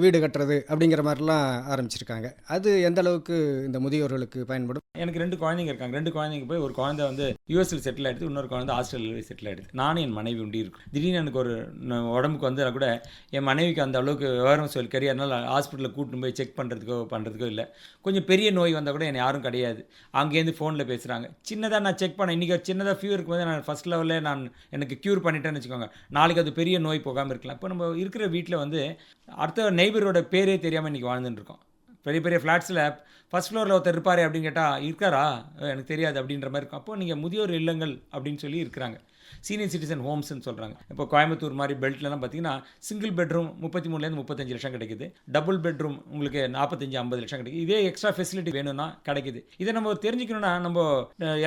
வீடு கட்டுறது அப்படிங்கிற மாதிரிலாம் ஆரம்பிச்சிருக்காங்க. அது எந்த அளவுக்கு இந்த முதியோர்களுக்கு பயன்படும்? எனக்கு ரெண்டு குழந்தைங்க இருக்காங்க. ரெண்டு குழந்தைங்க போய் ஒரு குழந்தை வந்து யூஎஸ்எல் செட்டில் ஆகிடுது இன்னொரு குழந்தை ஆஸ்திரேலியாவில் செட்டில் ஆகிடுது நானும் என் மனைவி உண்டு இருக்கும். திடீர்னு எனக்கு ஒரு உடம்புக்கு வந்தால் கூட என் மனைவிக்கு அந்த அளவுக்கு விவரம் சொல்லி கறி அதனால் ஹாஸ்பிட்டலில் கூட்டின்னு போய் செக் பண்ணுறதுக்கோ பண்ணுறதுக்கோ இல்லை. கொஞ்சம் பெரிய நோய் வந்தால் கூட என்னை யாரும் கிடையாது. அங்கேருந்து ஃபோனில் பேசுகிறாங்க சின்னதாக நான் செக் பண்ணேன் இன்றைக்கி சின்னதாக ஃபியூ இருக்கும்போது நான் ஃபஸ்ட் லெவலில் நான் எனக்கு க்யூர் பண்ணிட்டேன்னு வச்சுக்கோங்க. நாளைக்கு அது பெரிய நோய் போகாமல் இருக்கலாம். இப்போ நம்ம இருக்கிற வீட்டில் வந்து அடுத்த நெய்பரோட பேரே தெரியாமல் இன்றைக்கி வாழ்ந்துட்டுருக்கோம் பெரிய பெரிய ஃப்ளாட்ஸில் ஃபஸ்ட் ஃப்ளோரில் ஒருத்தர் இருப்பார் அப்படின்னு கேட்டால் இருக்காரா எனக்கு தெரியாது அப்படின்ற மாதிரி இருக்கும். அப்போ நீங்கள் முதியோர் இல்லங்கள் அப்படின்னு சொல்லி இருக்கிறாங்க. சீனியர் சிட்டிசன் ஹோம்ஸ்னு சொல்கிறாங்க இப்போ கோயம்புத்தூர் மாதிரி பெல்ட்லலாம் பார்த்தீங்கன்னா சிங்கிள் பெட்ரூம் முப்பத்தி மூணுலேருந்து முப்பத்தஞ்சு லட்சம் கிடைக்குது. டபுள் பெட்ரூம் உங்களுக்கு நாற்பத்தஞ்சு ஐம்பது லட்சம் கிடைக்குது. இதே எக்ஸ்ட்ரா ஃபெசிலிட்டி வேணும்னா கிடைக்குது. இதை நம்ம தெரிஞ்சுக்கணும்னா நம்ம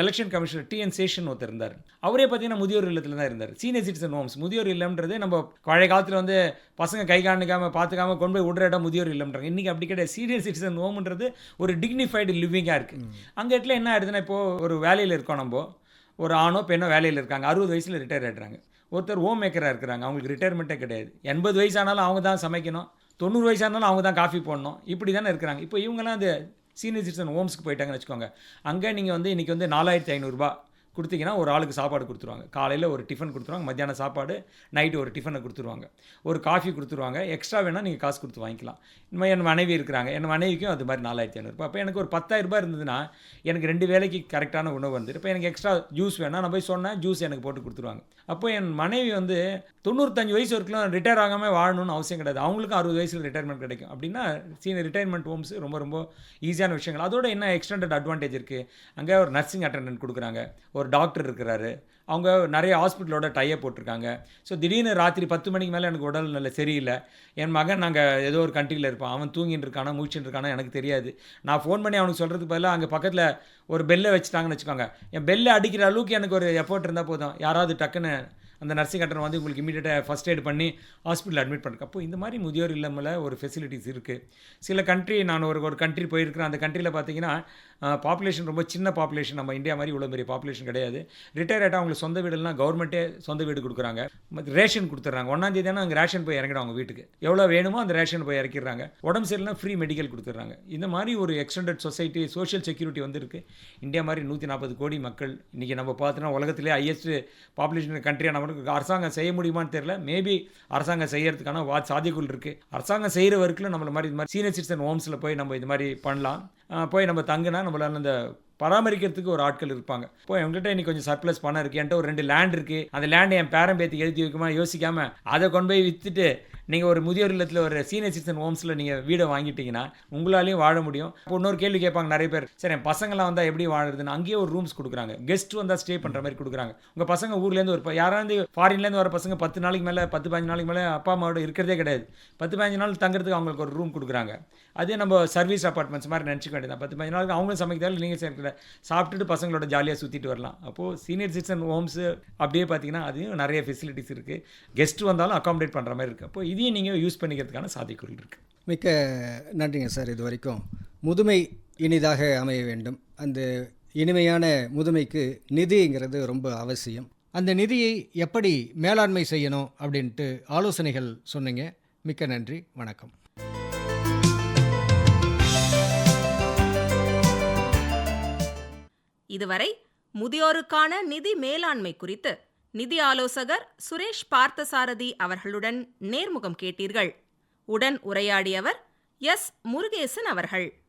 எலெக்ஷன் கமிஷனர் டிஎன் சேஷன் ஒருத்தர் இருந்தார். அவரே பார்த்தீங்கன்னா முதியோர் இல்லத்தில் தான் இருந்தார். சீனியர் சிட்டிசன் ஹோம்ஸ் முதியோர் இல்லம்ன்றது நம்ம பழைய காலத்தில் வந்து பசங்க கை காணிக்காமல் பார்த்துக்காம கொண்டு போய் விடுற இடம் முதியோர் இல்லம்ன்றாங்க. இன்றைக்கி அப்படி கிடையாது. சீனியர் சிட்டிசன் ஹோம்ன்றது ஒரு டிக்னிஃபைடு லிவிங்காக இருக்குது அங்கே இடத்துல என்ன ஆயிடுதுன்னா இப்போது ஒரு வேலையில் இருக்கோம் நம்ம. ஒரு ஆணோ பெண்ணோ வேலையில் இருக்காங்க. அறுபது வயசில் ரிட்டையர் ஆகிடுறாங்க ஒருத்தர் ஹோம் மேக்கராக இருக்கிறாங்க. அவங்களுக்கு ரிட்டையர்மெண்ட்டே கிடையாது. எண்பது வயசானாலும் அவங்க தான் சமைக்கணும். தொண்ணூறு வயசானாலும் அவங்க தான் காஃபி போடணும். இப்படி தானே இருக்கிறாங்க. இப்போ இவங்கெல்லாம் அந்த சீனியர் சிட்டிசன் ஹோம்ஸ்க்கு போயிட்டாங்கன்னு வச்சுக்கோங்க. அங்கே நீங்கள் வந்து இன்றைக்கி வந்து நாலாயிரத்தி ஐநூறுரூபா கொடுத்தீங்கன்னா ஒரு ஆளுக்கு சாப்பாடு கொடுத்துருவாங்க. காலையில் ஒரு டிஃபன் கொடுத்துருவாங்க மத்தியானம் சாப்பாடு நைட்டு ஒரு டிஃபனை கொடுத்துருவாங்க. ஒரு காஃபி கொடுத்துருவாங்க எக்ஸ்ட்ரா வேணால் நீங்கள் காசு கொடுத்து வாங்கிக்கலாம். இனிமேல் என் மனைவி இருக்கிறாங்க. என் மனைவிக்கும் அது மாதிரி நாலாயிரத்தி ஐநூறுபா அப்போ எனக்கு ஒரு பத்தாயிரரூபா இருந்ததுன்னா எனக்கு ரெண்டு வேலைக்கு கரெக்டான உணவு வந்து இப்போ எனக்கு எக்ஸ்ட்ரா ஜூஸ் வேணால் நான் போய் சொன்னேன் ஜூஸ் எனக்கு போட்டு கொடுத்துருவாங்க. அப்போ என் மனைவி வந்து தொண்ணூத்தஞ்சு வயசு வரைக்கும் ரிட்டையர் ஆகாமல் வாழணும்னு அவசியம் கிடையாது. அவங்களுக்கும் அறுபது வயசில் ரிட்டையர்மெண்ட் கிடைக்கும். அப்படின்னா சீனியர் ரிட்டையர்மெண்ட் ஹோம்ஸ் ரொம்ப ரொம்ப ஈஸியான விஷயங்கள். அதோட என்ன எக்ஸ்டெண்டட் அட்வான்டேஜ் இருக்குது அங்கே ஒரு நர்சிங் அட்டெண்டன்ட் கொடுக்குறாங்க. ஒரு டாக்டர் இருக்கிறாரு. அவங்க நிறைய ஹாஸ்பிட்டலோட டைய போட்டிருக்காங்க. ஸோ திடீர்னு ராத்திரி பத்து மணிக்கு மேலே எனக்கு உடல் நல்ல சரியில்லை. என் மகன் நாங்கள் ஏதோ ஒரு கண்ட்ரியில் இருப்பான் அவன் தூங்கிட்டு இருக்கானா மூச்சுட்டு இருக்கானா எனக்கு தெரியாது. நான் ஃபோன் பண்ணி அவனுக்கு சொல்கிறதுக்கு பதிலாக அங்கே பக்கத்தில் ஒரு பெல்லை வச்சுட்டாங்கன்னு வச்சுக்கோங்க. என் பெல்லை அடிக்கிற அளவுக்கு எனக்கு ஒரு எஃபோர்ட் இருந்தால் போதும். யாராவது டக்குன்னு அந்த நர்சிங் கட்டணம் வந்து உங்களுக்கு இமீடியட்டாக ஃபஸ்ட் எய்ட் பண்ணி ஹாஸ்பிட்டலில் அட்மிட் பண்ணுறேன் அப்போ இந்த மாதிரி முதியோர் இல்லமில் ஒரு ஃபெசிலிட்டிஸ் இருக்குது சில கண்ட்ரி நான் ஒரு ஒரு கண்ட்ரி போயிருக்கிறேன். அந்த கண்ட்ரியில் பார்த்தீங்கன்னா பாப்புலேஷன் ரொம்ப சின்ன பாப்புலேஷன் நம்ம இந்தியா மாதிரி இவ்வளோ பெரிய பாப்புலேஷன் கிடையாது. ரிட்டையர் ஆகிட்டா அவங்களுக்கு சொந்த வீடுலாம் கவர்மெண்ட்டே சொந்த வீடு கொடுக்குறாங்க. ரேஷன் கொடுத்துட்றாங்க. ஒன்றாந்தேதி அங்கே ரேஷன் போய் இறங்கிடும் அவங்க வீட்டுக்கு. எவ்வளோ வேணுமோ அந்த ரேஷன் போய் இறக்கிடுறாங்க. உடம்பு சரியில்லைனா ஃப்ரீ மெடிக்கல் கொடுத்துட்றாங்க. இந்த மாதிரி ஒரு எக்ஸ்டெண்டட் சொசைட்டி சோஷியல் செக்யூரிட்டி வந்திருக்கு. இந்தியா மாதிரி நூற்றி நாற்பது கோடி மக்கள் இன்றைக்கி நம்ம பார்த்தோன்னா உலகத்திலே ஹையஸ்ட் பாப்புலேஷன் கண்ட்ரியாக நம்மளுக்கு அரசாங்கம் செய்ய முடியுமான்னு தெரியல. மேபி அரசாங்கம் செய்யறதுக்கான வா சாத்தியக்குள் இருக்குது அரசாங்கம் செய்கிற வரைக்கும் நம்மள மாதிரி இது மாதிரி சீனியர் சிட்டிசன் ஹோம்ஸில் போய் நம்ம இது மாதிரி பண்ணலாம். போய் நம்ம தங்குனா நம்மளால் அந்த பராமரிக்கிறதுக்கு ஒரு ஆட்கள் இருப்பாங்க. இப்போ என்கிட்ட இன்னைக்கு கொஞ்சம் சர்ப்ளஸ் பணம் இருக்குது என்கிட்ட ஒரு ரெண்டு லேண்ட் இருக்குது அந்த லேண்டை என் பேரன் பேத்தி எழுதி வைக்குமா? யோசிக்காமல் அதை கொண்டு போய் விற்றுட்டு நீங்கள் ஒரு முதியோர் இல்லத்தில் ஒரு சீனியர் சிட்டிசன் ஹோம்ஸில் நீங்கள் வீடை வாங்கிட்டீங்கன்னா உங்களாலையும் வாழ முடியும். இப்போ இன்னொரு கேள்வி கேட்பாங்க நிறைய பேர். சரி என் பசங்களாம் வந்தால் எப்படி வாழுறதுன்னு? அங்கேயே ஒரு ரூம்ஸ் கொடுக்குறாங்க. கெஸ்ட் வந்தால் ஸ்டே பண்ணுற மாதிரி கொடுக்குறாங்க. உங்கள் பசங்க ஊர்லேருந்து ஒரு யாராவது ஃபாரின்லேருந்து வர பசங்க பத்து நாளைக்கு மேலே பத்து பதினஞ்சு நாளைக்கு மேலே அப்பா அம்மாவோட இருக்கிறதே கிடையாது. பத்து பதினஞ்சு நாள் தங்குறதுக்கு அவங்களுக்கு ஒரு ரூம் கொடுக்குறாங்க. அதே நம்ம சர்வீஸ் அப்பார்ட்மெண்ட்ஸ் மாதிரி நினச்சிக்க வேண்டியதான் பத்து பதினஞ்சு நாளுக்கு அவங்களும் சமைக்கிறதால நீங்கள் சேர்க்கல சாப்பிட்டுட்டு பசங்களோட ஜாலியாக சுற்றிட்டு வரலாம். அப்போது சீனியர் சிட்டிசன் ஹோம்ஸு அப்படியே பார்த்தீங்கன்னா அதையும் நிறைய ஃபெசிலிட்டிஸ் இருக்குது கெஸ்ட் வந்தாலும் அகாமடேட் பண்ணுற மாதிரி இருக்குது அப்போ இதையும் நீங்கள் யூஸ் பண்ணிக்கிறதுக்கான சாத்தியக்கூறு இருக்குது மிக்க நன்றிங்க சார் இது வரைக்கும். முதுமை இனிதாக அமைய வேண்டும். அந்த இனிமையான முதுமைக்கு நிதிங்கிறது ரொம்ப அவசியம். அந்த நிதியை எப்படி மேலாண்மை செய்யணும் அப்படின்ட்டு ஆலோசனைகள் சொன்னீங்க. மிக்க நன்றி. வணக்கம். இதுவரை முதியோருக்கான நிதி மேலாண்மை குறித்து நிதி ஆலோசகர் சுரேஷ் பார்த்தசாரதி அவர்களுடன் நேர்முகம் கேட்டீர்கள். உடன் உரையாடியவர் எஸ். முருகேசன் அவர்கள்.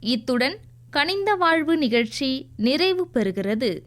இத்துடன் கனிந்த வாழ்வு நிகழ்ச்சி நிறைவு பெறுகிறது.